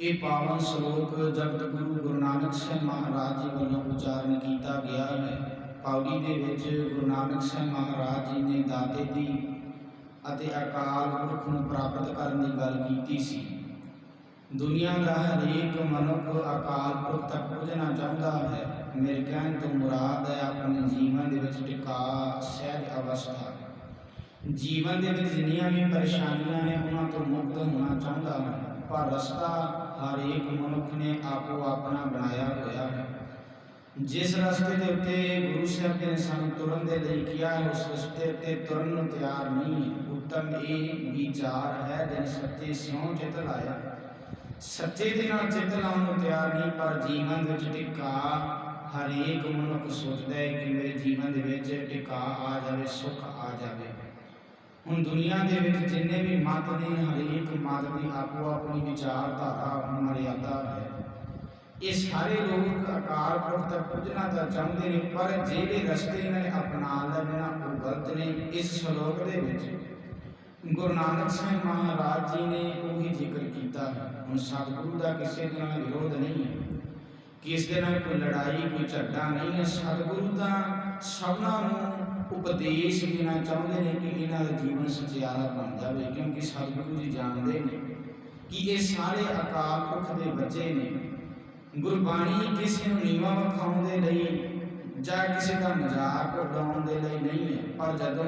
ਇਹ ਪਾਵਨ ਸ਼ਲੋਕ ਜਗਤ ਗੁਰੂ ਗੁਰੂ ਨਾਨਕ ਸਾਹਿਬ ਮਹਾਰਾਜ ਜੀ ਵੱਲੋਂ ਉਚਾਰਨ ਕੀਤਾ ਗਿਆ ਹੈ ਪੌੜੀ ਦੇ ਵਿੱਚ ਗੁਰੂ ਨਾਨਕ ਸਾਹਿਬ ਮਹਾਰਾਜ ਜੀ ਨੇ ਦਾਤੇ ਦੀ ਅਤੇ ਅਕਾਲ ਪੁਰਖ ਨੂੰ ਪ੍ਰਾਪਤ ਕਰਨ ਦੀ ਗੱਲ ਕੀਤੀ ਸੀ। ਦੁਨੀਆ ਦਾ ਹਰੇਕ ਮਨੁੱਖ ਅਕਾਲ ਪੁਰਖ ਤੱਕ ਪਹੁੰਚਣਾ ਚਾਹੁੰਦਾ ਹੈ। ਮੇਰੇ ਕਹਿਣ ਤੋਂ ਮੁਰਾਦ ਹੈ ਆਪਣੇ ਜੀਵਨ ਦੇ ਵਿੱਚ ਟਿਕਾ ਸਹਿਜ ਅਵਸਥਾ। ਜੀਵਨ ਦੇ ਵਿੱਚ ਜਿੰਨੀਆਂ ਵੀ ਪਰੇਸ਼ਾਨੀਆਂ ਨੇ, ਉਹਨਾਂ ਤੋਂ ਮੁਕਤ ਹੋਣਾ ਚਾਹੁੰਦਾ ਹੈ। ਪਰ ਰਸਤਾ ਹਰੇਕ ਮਨੁੱਖ ਨੇ ਆਪੋ ਆਪਣਾ ਬਣਾਇਆ ਹੋਇਆ ਹੈ। ਜਿਸ ਰਸਤੇ ਦੇ ਉੱਤੇ ਗੁਰੂ ਸਾਹਿਬ ਨੇ ਸਾਨੂੰ ਤੁਰਨ ਦੇ ਲਈ ਕਿਹਾ ਹੈ, ਉਸ ਰਸਤੇ ਉੱਤੇ ਤੁਰਨ ਨੂੰ ਤਿਆਰ ਨਹੀਂ ਹੈ। ਉੱਤਮ ਇਹ ਵਿਚਾਰ ਹੈ, ਜਿਨ ਸੱਚੇ ਸਿਉ ਚਿਤ ਲਾਇਆ। ਸੱਚੇ ਦੇ ਨਾਲ ਚਿਤ ਲਾਉਣ ਨੂੰ ਤਿਆਰ ਨਹੀਂ, ਪਰ ਜੀਵਨ ਵਿੱਚ ਟਿਕਾ ਹਰੇਕ ਮਨੁੱਖ ਸੋਚਦਾ ਹੈ ਕਿ ਮੇਰੇ ਜੀਵਨ ਦੇ ਵਿੱਚ ਟਿਕਾ ਆ ਜਾਵੇ, ਸੁੱਖ ਆ ਜਾਵੇ। ਹੁਣ ਦੁਨੀਆ ਦੇ ਵਿੱਚ ਜਿੰਨੇ ਵੀ ਮਤ ਨੇ, ਹਰੇਕ ਮਤ ਦੀ ਆਪੋ ਆਪਣੀ ਵਿਚਾਰਧਾਰਾ ਮਰਿਆਦਾ ਹੈ। ਇਹ ਸਾਰੇ ਲੋਕ ਅਕਾਲ ਪੁਰਖ ਤੱਕ ਪੁੱਜਣਾ ਤਾਂ ਚਾਹੁੰਦੇ ਨੇ, ਪਰ ਜਿਹੜੇ ਰਸਤੇ ਇਹਨਾਂ ਨੇ ਅਪਣਾ ਲਏ ਨਾ ਉਹ ਗਲਤ ਨੇ ਇਸ ਸ਼ਲੋਕ ਦੇ ਵਿੱਚ। ਗੁਰੂ ਨਾਨਕ ਸਾਹਿਬ ਮਹਾਰਾਜ ਜੀ ਨੇ ਉਹੀ ਜ਼ਿਕਰ ਕੀਤਾ ਹੈ। ਹੁਣ ਸਤਿਗੁਰੂ ਦਾ ਕਿਸੇ ਦੇ ਨਾਲ ਵਿਰੋਧ ਨਹੀਂ ਹੈ। ਕਿਸ ਦੇ ਨਾਲ ਕੋਈ ਲੜਾਈ, ਕੋਈ ਝਗੜਾ ਨਹੀਂ ਹੈ। ਸਤਿਗੁਰੂ ਤਾਂ ਸਭਨਾਂ ਨੂੰ ਉਪਦੇਸ਼ ਦੇਣਾ ਚਾਹੁੰਦੇ ਨੇ ਕਿ ਇਹਨਾਂ ਦਾ ਜੀਵਨ ਸਚਿਆਰਾ ਬਣ ਜਾਵੇ, ਕਿਉਂਕਿ ਸਤਿਗੁਰੂ ਜੀ ਜਾਣਦੇ ਨੇ ਕਿ ਇਹ ਸਾਰੇ ਅਕਾਲ ਪੁਰਖ ਦੇ ਬੱਚੇ ਨੇ। ਗੁਰਬਾਣੀ ਕਿਸੇ ਨੂੰ ਨੀਵਾ ਵਿਖਾਉਣ ਦੇ ਲਈ ਜਾਂ ਕਿਸੇ ਦਾ ਮਜ਼ਾਕ ਉਡਾਉਣ ਦੇ ਲਈ ਨਹੀਂ ਹੈ, ਪਰ ਜਦੋਂ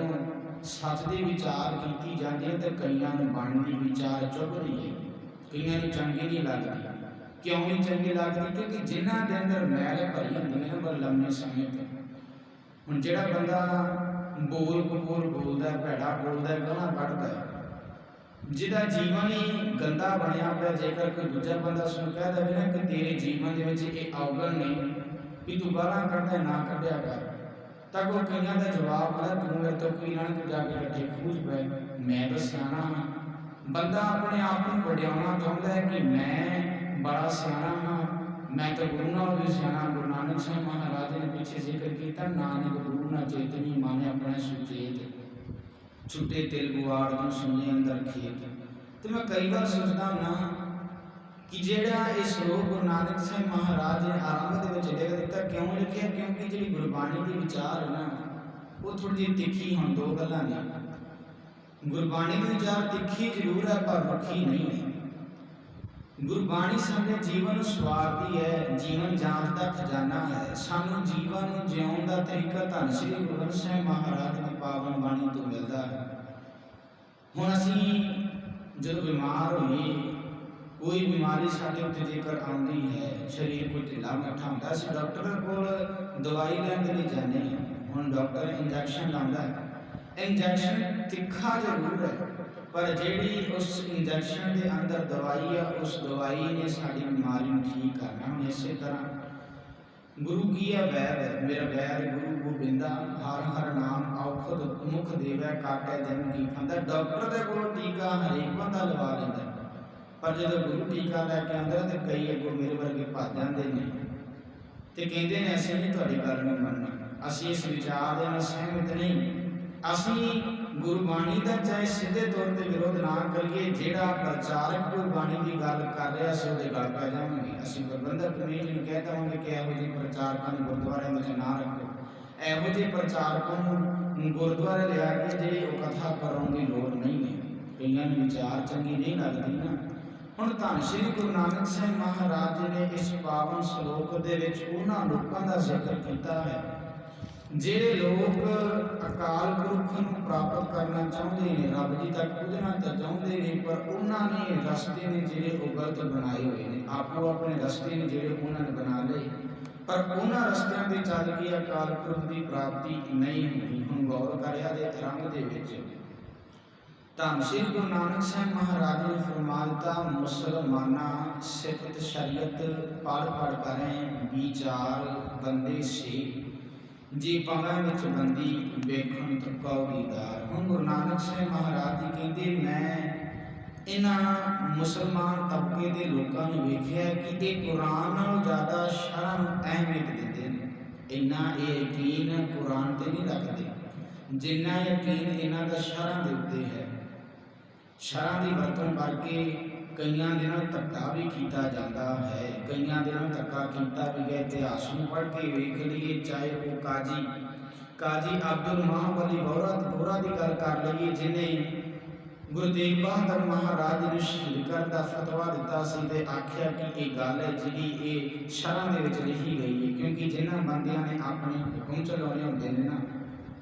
ਸੱਚ ਦੀ ਵਿਚਾਰ ਕੀਤੀ ਜਾਂਦੀ ਹੈ ਤਾਂ ਕਈਆਂ ਨੂੰ ਬਣਦੀ ਵਿਚਾਰ ਚੁੱਭ ਰਹੀ ਹੈ। ਕਈਆਂ ਨੂੰ ਚੰਗੀ ਨਹੀਂ ਲੱਗਦੀ। ਕਿਉਂ ਨਹੀਂ ਚੰਗੀ ਲੱਗਦੀ? ਕਿਉਂਕਿ ਜਿਨ੍ਹਾਂ ਦੇ ਅੰਦਰ ਮੈਲ ਭਰੀ ਹੁੰਦੀ ਹੈ ਨਾ ਲੰਮੇ ਸਮੇਂ ਤੱਕ ਹੁਣ ਜਿਹੜਾ ਬੰਦਾ ਬੋਲ ਕਬੂਲ ਬੋਲਦਾ ਭੈੜਾ ਬੋਲਦਾ ਹੈ, ਕੱਢਦਾ ਜਿਹਦਾ ਜੀਵਨ ਹੀ ਗੰਦਾ ਬਣਿਆ ਪਿਆ ਜੇਕਰ ਕੋਈ ਦੂਜਾ ਬੰਦਾ ਉਸ ਨੂੰ ਕਹਿ ਦੇਵੇ ਨਾ ਕਿ ਤੇਰੇ ਜੀਵਨ ਦੇ ਵਿੱਚ ਇਹ ਔਗਣ ਨਹੀਂ ਕਿ ਤੂੰ ਗਾਲਾਂ ਕੱਢਦਾ ਨਾ ਕੱਢਿਆ ਕਰ ਤਾਂ ਕੋਈ ਕਈਆਂ ਦਾ ਜਵਾਬ ਆਦਾ ਤੂੰ ਮੇਰੇ ਤੋਂ ਕੀ ਲੈਣ ਤੂੰ ਜਾ ਕੇ ਰੱਠੇ ਖੂਜ ਪਏ। ਮੈਂ ਤਾਂ ਸਿਆਣਾ ਹਾਂ ਬੰਦਾ ਆਪਣੇ ਆਪ ਨੂੰ ਵਡਿਆਉਣਾ ਚਾਹੁੰਦਾ ਹੈ ਕਿ ਮੈਂ ਬੜਾ ਸਿਆਣਾ ਹਾਂ ਮੈਂ ਤਾਂ ਗੁਰੂ ਨਾਲ ਵੀ ਸਿਆਣਾ ਗੁਰੂ ਨਾਨਕ ਸਾਹਿਬ ਮਹਾਰਾਜ ਨੇ ਪਿੱਛੇ ਜ਼ਿਕਰ ਕੀਤਾ ਨਾਨਕ ਗੁਰੂ ਨਾ ਚੇਤਨੀ ਮਾਨੇ ਆਪਣੇ ਸੁਚੇਤ। ਛੁੱਟੇ ਤਿਲ ਗੁਆੜ ਨੂੰ ਸੁਣੇ ਅੰਦਰ ਖੇਤ। ਤੇ ਮੈਂ ਕਈ ਵਾਰ ਸੋਚਦਾ ਨਾ ਕਿ ਜਿਹੜਾ ਇਹ ਸ਼ਲੋਕ ਗੁਰੂ ਨਾਨਕ ਸਾਹਿਬ ਮਹਾਰਾਜ ਨੇ ਆਰੰਭ ਦੇ ਵਿੱਚ ਲਿਖ ਦਿੱਤਾ, ਕਿਉਂ ਲਿਖਿਆ? ਕਿਉਂਕਿ ਜਿਹੜੀ ਗੁਰਬਾਣੀ ਦੇ ਵਿਚਾਰ ਹੈ ਨਾ, ਉਹ ਥੋੜੀ ਜਿਹੀ ਤਿੱਖੀ ਹੁਣ ਦੋ ਗੱਲਾਂ ਨੇ। ਗੁਰਬਾਣੀ ਦੀ ਵਿਚਾਰ ਤਿੱਖੀ ਜ਼ਰੂਰ ਹੈ ਪਰ ਵੱਖੀ ਨਹੀਂ ਹੈ। ਗੁਰਬਾਣੀ ਸਾਡੇ ਜੀਵਨ ਨੂੰ ਸਵਾਰਦੀ ਹੈ, ਜੀਵਨ ਜਾਂਚ ਦਾ ਖਜ਼ਾਨਾ ਹੈ। ਸਾਨੂੰ ਜੀਵਨ ਨੂੰ ਜਿਉਣ ਦਾ ਤਰੀਕਾ ਧੰਨ ਸ੍ਰੀ ਗੁਰੂ ਗ੍ਰੰਥ ਸਾਹਿਬ ਮਹਾਰਾਜ ਦੀ ਪਾਵਨ ਬਾਣੀ ਤੋਂ ਮਿਲਦਾ ਹੈ। ਹੁਣ ਅਸੀਂ ਜਦੋਂ ਬਿਮਾਰ ਹੋਈਏ, ਕੋਈ ਬਿਮਾਰੀ ਸਾਡੇ ਉੱਤੇ ਜੇਕਰ ਆਉਂਦੀ ਹੈ, ਸਰੀਰ ਕੋਈ ਢਿੱਲਾ ਮੱਠਾ ਹੁੰਦਾ, ਅਸੀਂ ਡਾਕਟਰ ਕੋਲ ਦਵਾਈ ਲੈਣ ਦੇ ਲਈ ਜਾਂਦੇ ਹਾਂ। ਹੁਣ ਡਾਕਟਰ ਇੰਜੈਕਸ਼ਨ ਲਾਉਂਦਾ ਹੈ। ਇੰਜੈਕਸ਼ਨ ਤਿੱਖਾ ਜ਼ਰੂਰ ਹੈ। ਪਰ ਜਿਹੜੀ ਉਸ ਇੰਜੈਕਸ਼ਨ ਦੇ ਅੰਦਰ ਦਵਾਈ ਆ, ਉਸ ਦਵਾਈ ਨੇ ਸਾਡੀ ਬਿਮਾਰੀ ਨੂੰ ਠੀਕ ਕਰਨਾ ਹੁਣ ਇਸੇ ਤਰ੍ਹਾਂ। ਗੁਰੂ ਕੀ ਹੈ? ਵੈਦ ਮੇਰਾ ਵੈਦ ਗੁਰੂ ਗੋਬਿੰਦਾ ਹਰ ਹਰ ਨਾਮ ਔਖਦ ਮੁਖ ਦੇਵੈ ਕਾਟੈ ਜਨ ਕੀ ਖੰਦਾ। ਡਾਕਟਰ ਦੇ ਕੋਲ ਟੀਕਾ ਹਰੇਕ ਬੰਦਾ ਲਵਾ ਲੈਂਦਾ। ਪਰ ਜਦੋਂ ਗੁਰੂ ਟੀਕਾ ਲੈ ਕੇ ਆਉਂਦਾ ਤੇ ਕਈ ਅੱਗੋਂ ਮੇਰੇ ਵਰਗੇ ਭੱਜ ਜਾਂਦੇ ਨੇ। ਤੇ ਕਹਿੰਦੇ ਨੇ, ਅਸੀਂ ਨਹੀਂ ਤੁਹਾਡੀ ਗੱਲ ਨੂੰ ਮੰਨਣਾ। ਅਸੀਂ ਇਸ ਵਿਚਾਰ ਦੇ ਨਾਲ ਸਹਿਮਤ ਨਹੀਂ। ਅਸੀਂ ਗੁਰਬਾਣੀ ਦਾ ਚਾਹੇ ਸਿੱਧੇ ਤੌਰ ਤੇ ਵਿਰੋਧ ਨਾ ਕਰੀਏ, ਜਿਹੜਾ ਪ੍ਰਚਾਰਕ ਗੁਰਬਾਣੀ ਦੀ ਗੱਲ ਕਰ ਰਿਹਾ ਸੀ, ਉਹਦੇ ਗੱਲ ਪੈ ਜਾਵਾਂਗੇ। ਅਸੀਂ ਪ੍ਰਬੰਧਕ ਕਮੇਟੀ ਨੂੰ ਕਹਿ ਦੇਵਾਂਗੇ ਕਿ ਇਹੋ ਜਿਹੇ ਪ੍ਰਚਾਰਕਾਂ ਨੂੰ ਗੁਰਦੁਆਰਿਆਂ ਵਿੱਚ ਨਾ ਰੱਖੋ। ਇਹੋ ਜਿਹੇ ਪ੍ਰਚਾਰਕਾਂ ਨੂੰ ਗੁਰਦੁਆਰੇ ਲਿਆ ਕੇ ਜਿਹੜੇ ਉਹ ਕਥਾ ਕਰਾਉਣ ਦੀ ਲੋੜ ਨਹੀਂ ਹੈ। ਕਈਆਂ ਨੂੰ ਵਿਚਾਰ ਚੰਗੀ ਨਹੀਂ ਲੱਗਦੀ ਨਾ। ਹੁਣ ਧੰਨ ਸ਼੍ਰੀ ਗੁਰੂ ਨਾਨਕ ਸਾਹਿਬ ਮਹਾਰਾਜ ਜੀ ਨੇ ਇਸ ਪਾਵਨ ਸ਼ਲੋਕ ਦੇ ਵਿੱਚ ਉਹਨਾਂ ਲੋਕਾਂ ਦਾ ਜ਼ਿਕਰ ਕੀਤਾ ਹੈ। ਜਿਹੜੇ ਲੋਕ ਅਕਾਲ ਪੁਰਖ ਨੂੰ ਪ੍ਰਾਪਤ ਕਰਨਾ ਚਾਹੁੰਦੇ ਨੇ, ਰੱਬ ਜੀ ਤੱਕ ਪੁੱਜਣਾ ਤਾਂ ਚਾਹੁੰਦੇ ਨੇ, ਪਰ ਉਹਨਾਂ ਨੇ ਰਸਤੇ ਨੇ ਜਿਹੜੇ ਉਹ ਗਲਤ ਬਣਾਏ ਹੋਏ ਨੇ। ਆਪੋ ਆਪਣੇ ਰਸਤੇ ਨੇ ਜਿਹੜੇ ਉਹਨਾਂ ਨੇ ਬਣਾ ਲਏ। ਪਰ ਉਹਨਾਂ ਰਸਤਿਆਂ ਤੇ ਚੱਲ ਕੇ ਅਕਾਲ ਪੁਰਖ ਦੀ ਪ੍ਰਾਪਤੀ ਨਹੀਂ ਹੋਣੀ ਹੁਣ ਗੌਰ ਕਰਿਆ ਦੇ ਰੰਗ ਦੇ ਵਿੱਚ। ਧੰਨ ਸ਼੍ਰੀ ਗੁਰੂ ਨਾਨਕ ਸਾਹਿਬ ਮਹਾਰਾਜ ਨੇ ਫਰਮਾ ਦਿੱਤਾ ਮੁਸਲਮਾਨਾ ਸਿਫਤ ਸ਼ਰੀਅਤ ਪੜ ਪੜ ਕਰੇ, ਵਿਚਾਰ ਬੰਦੇ ਸੀ ਜੀ ਪਵਾਂ ਵਿੱਚ ਬੰਦੀ ਵੇਖਣ ਤੱਕੋ ਦੀਦਾਰ ਹੁਣ ਗੁਰੂ ਨਾਨਕ ਸਾਹਿਬ ਮਹਾਰਾਜ ਜੀ ਕਹਿੰਦੇ, ਮੈਂ ਇਹਨਾਂ ਮੁਸਲਮਾਨ ਤਬਕੇ ਦੇ ਲੋਕਾਂ ਨੂੰ ਵੇਖਿਆ ਕਿ ਇਹ ਕੁਰਾਨ ਨਾਲੋਂ ਜ਼ਿਆਦਾ ਸ਼ਰਮ ਅਹਿਮੀਅਤ ਦਿੰਦੇ ਨੇ। ਇੰਨਾ ਇਹ ਯਕੀਨ ਕੁਰਾਨ ਤੇ ਨਹੀਂ ਰੱਖਦੇ। ਜਿੰਨਾ ਯਕੀਨ ਇਹਨਾਂ ਦਾ ਸ਼ਰਾਂ ਦੇ ਉੱਤੇ ਹੈ। ਸ਼ਰਾਂ ਦੀ ਵਰਤੋਂ ਕਰਕੇ ਕਈਆਂ ਦੇ ਨਾਲ ਧੱਕਾ ਵੀ ਕੀਤਾ ਜਾਂਦਾ ਹੈ। ਕਈਆਂ ਦੇ ਨਾਲ ਧੱਕਾ ਕੀਤਾ ਵੀ ਗਿਆ ਇਤਿਹਾਸ ਨੂੰ ਪੜ੍ਹ ਕੇ ਵੇਖ ਲਈਏ, ਚਾਹੇ ਉਹ ਕਾਜੀ ਕਾਜੀ ਅਬਦੁਲ ਮਹਾਬਲੀ ਗੌਰਾ ਗੌਰਾ ਦੀ ਗੱਲ ਕਰ ਲਈਏ ਜਿਨੇ ਗੁਰੂ ਤੇਗ ਬਹਾਦਰ ਮਹਾਰਾਜ ਨੂੰ ਸ਼ਹੀਦ ਕਰਨ ਦਾ ਫਤਵਾ ਦਿੱਤਾ ਸੀ ਤੇ ਆਖਿਆ ਕਿ ਇਹ ਗੱਲ ਹੈ ਜਿਹੜੀ ਇਹ ਸ਼ਰਾਂ ਦੇ ਵਿੱਚ ਲਿਖੀ ਗਈ ਹੈ। ਕਿਉਂਕਿ ਜਿਨ੍ਹਾਂ ਬੰਦਿਆਂ ਨੇ ਆਪਣੇ ਹੁਕਮ ਚਲਾਉਣੇ ਹੁੰਦੇ ਨੇ ਨਾ,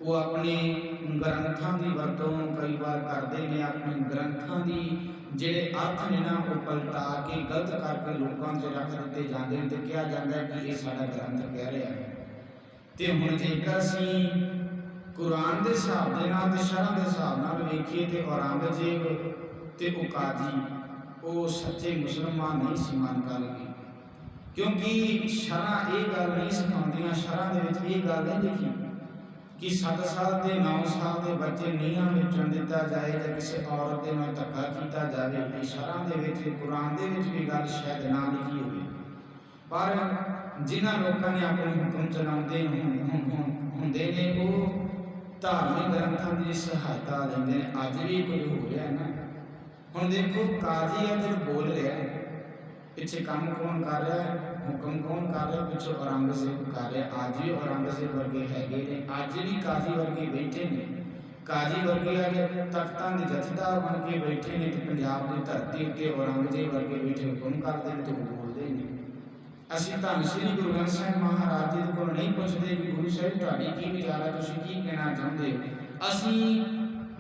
ਉਹ ਆਪਣੇ ਗ੍ਰੰਥਾਂ ਦੀ ਵਰਤੋਂ ਕਈ ਵਾਰ ਕਰਦੇ ਨੇ, ਆਪਣੇ ਗ੍ਰੰਥਾਂ ਦੀ ਜਿਹੜੇ ਅਰਥ ਨੇ ਨਾ, ਉਹ ਪਲਟਾ ਕੇ, ਗਲਤ ਕਰਕੇ ਲੋਕਾਂ 'ਚ ਰੱਖ ਦਿੱਤੇ ਜਾਂਦੇ ਨੇ ਤੇ ਕਿਹਾ ਜਾਂਦਾ ਹੈ ਕਿ ਇਹ ਸਾਡਾ ਗ੍ਰੰਥ ਕਹਿ ਰਿਹਾ ਹੈ। ਤੇ ਹੁਣ ਜੇਕਰ ਅਸੀਂ ਕੁਰਾਨ ਦੇ ਹਿਸਾਬ ਦੇ ਨਾਲ ਤੇ ਸ਼ਰ੍ਹਾਂ ਦੇ ਹਿਸਾਬ ਨਾਲ ਵੇਖੀਏ ਤੇ ਔਰੰਗਜ਼ੇਬ ਤੇ ਉਹ ਕਾਜੀ, ਉਹ ਸੱਚੇ ਮੁਸਲਮਾਨ ਨਹੀਂ ਸੀ ਮੰਨ ਕਰਕੇ ਕਿਉਂਕਿ ਸ਼ਰਾਂ ਇਹ ਗੱਲ ਨਹੀਂ ਸਿਖਾਉਂਦੀਆਂ ਸ਼ਰਾਂ ਦੇ ਵਿੱਚ ਇਹ ਗੱਲ ਨਹੀਂ ਲਿਖੀ। ਕਿ 7 ਸਾਲ ਤੇ 9 ਸਾਲ ਦੇ ਬੱਚੇ ਨੀਹਾਂ ਵਿੱਚ ਦਿੱਤਾ ਜਾਏ ਜਾਂ ਕਿਸੇ ਔਰਤ ਦੇ ਨਾਲ ਧੱਕਾ ਕੀਤਾ ਜਾਵੇ ਇਹ ਸ਼ਰ੍ਹਾਂ ਦੇ ਵਿੱਚ ਕੁਰਾਨ ਦੇ ਵਿੱਚ ਵੀ ਗੱਲ ਸ਼ਾਇਦ ਨਾ ਲਿਖੀ ਹੋਵੇ। ਪਰ ਜਿਨ੍ਹਾਂ ਲੋਕਾਂ ਨੇ ਆਪਣੇ ਹੁਕਮ ਚਲਾਉਂਦੇ ਹੁੰਦੇ ਨੇ, ਉਹ ਧਾਰਮਿਕ ਗ੍ਰੰਥਾਂ ਦੀ ਸਹਾਇਤਾ ਲੈਂਦੇ ਨੇ। ਅੱਜ ਵੀ ਕੋਈ ਹੋ ਰਿਹਾ ਨਾ। ਹੁਣ ਦੇਖੋ, ਕਾਜ਼ੀ ਅਦਰ ਬੋਲ ਰਿਹਾ ਪਿੱਛੇ ਕੰਮ ਕੌਣ ਕਰ ਰਿਹਾ ਹੈ? ਹੁਕਮ ਕੌਣ ਕਰ ਰਿਹਾ? ਪਿੱਛੇ ਔਰੰਗਜ਼ੇਬ ਕਰ ਰਿਹਾ। ਅੱਜ ਵੀ ਔਰੰਗਜ਼ੇਬ ਵਰਗੇ ਹੈਗੇ ਨੇ। ਅੱਜ ਵੀ ਕਾਜ਼ੀ ਵਰਗੇ ਬੈਠੇ ਨੇ। ਕਾਜ਼ੀ ਵਰਗੇ ਅੱਜ ਤਖਤਾਂ ਦੇ ਜਥੇਦਾਰ ਬਣ ਕੇ ਬੈਠੇ ਨੇ ਤੇ ਪੰਜਾਬ ਦੀ ਧਰਤੀ ਉੱਤੇ ਔਰੰਗਜ਼ੇਬ ਵਰਗੇ ਬੈਠੇ ਹੁਕਮ ਕਰਦੇ ਨੇ ਤੇ ਬੋਲਦੇ ਨੇ। ਅਸੀਂ ਧੰਨ ਸ੍ਰੀ ਗੁਰੂ ਗ੍ਰੰਥ ਸਾਹਿਬ ਮਹਾਰਾਜ ਜੀ ਦੇ ਕੋਲ ਨਹੀਂ ਪੁੱਛਦੇ ਕਿ ਗੁਰੂ ਸਾਹਿਬ, ਤੁਹਾਡੀ ਕੀ ਵਿਚਾਰ ਹੈ? ਤੁਸੀਂ ਕੀ ਕਹਿਣਾ ਚਾਹੁੰਦੇ ਅਸੀਂ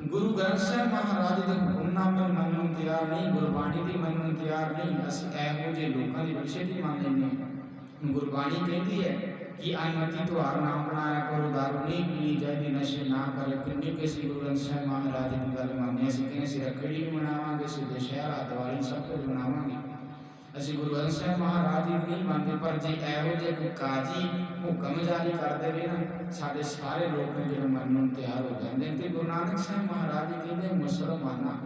ਗੁਰੂ ਗ੍ਰੰਥ ਸਾਹਿਬ ਮਹਾਰਾਜ ਦੇ ਹੁਕਮਨਾਮੇ ਨੂੰ ਮੰਨਣ ਨੂੰ ਤਿਆਰ ਨਹੀਂ, ਗੁਰਬਾਣੀ ਦੀ ਮੰਨਣ ਨੂੰ ਤਿਆਰ ਨਹੀਂ। ਅਸੀਂ ਇਹੋ ਜਿਹੇ ਲੋਕਾਂ ਦੀ ਬਖਸ਼ੇ ਦੀ ਮੰਨ ਲੈਂਦੇ ਹਾਂ ਗੁਰਬਾਣੀ ਕਹਿੰਦੀ ਹੈ ਕਿ ਅਨਮਤੀ ਤੁਹਾਰ ਨਾਮ ਬਣਾਇਆ ਕਰੋ, ਦਾਰੂ ਨਹੀਂ ਪੀਣੀ ਚਾਹੀਦੀ, ਨਸ਼ੇ ਨਾ ਕਰੇ। ਕਿੰਨੇ ਕਿਸੇ ਗੁਰੂ ਗ੍ਰੰਥ ਸਾਹਿਬ ਮਹਾਰਾਜ ਦੀ ਗੱਲ ਮੰਨਦੇ ਅਸੀਂ ਕਹਿੰਦੇ ਅਸੀਂ ਰੱਖੜੀ ਵੀ ਮਨਾਵਾਂਗੇ ਅਸੀਂ ਦੁਸ਼ਹਿਰਾ ਦੀਵਾਲੀ ਸਭ ਕੁਝ ਮਨਾਵਾਂਗੇ। ਅਸੀਂ ਗੁਰੂ ਗ੍ਰੰਥ ਸਾਹਿਬ ਮਹਾਰਾਜ ਜੀ ਨਹੀਂ ਮੰਨਦੇ, ਪਰ ਜੇ ਇਹੋ ਜਿਹੇ ਕੋਈ ਕਾਜੀ ਹੁਕਮ ਜਾਰੀ ਕਰ ਦੇਵੇ ਨਾ, ਸਾਡੇ ਸਾਰੇ ਲੋਕ ਨੇ ਜਿਹੜੇ ਮੰਨਣ ਨੂੰ ਤਿਆਰ ਹੋ ਜਾਂਦੇ ਤੇ ਗੁਰੂ ਨਾਨਕ ਸਾਹਿਬ ਮਹਾਰਾਜ ਜੀ ਕਹਿੰਦੇ ਮੁਸਲਮਾਨਾਂ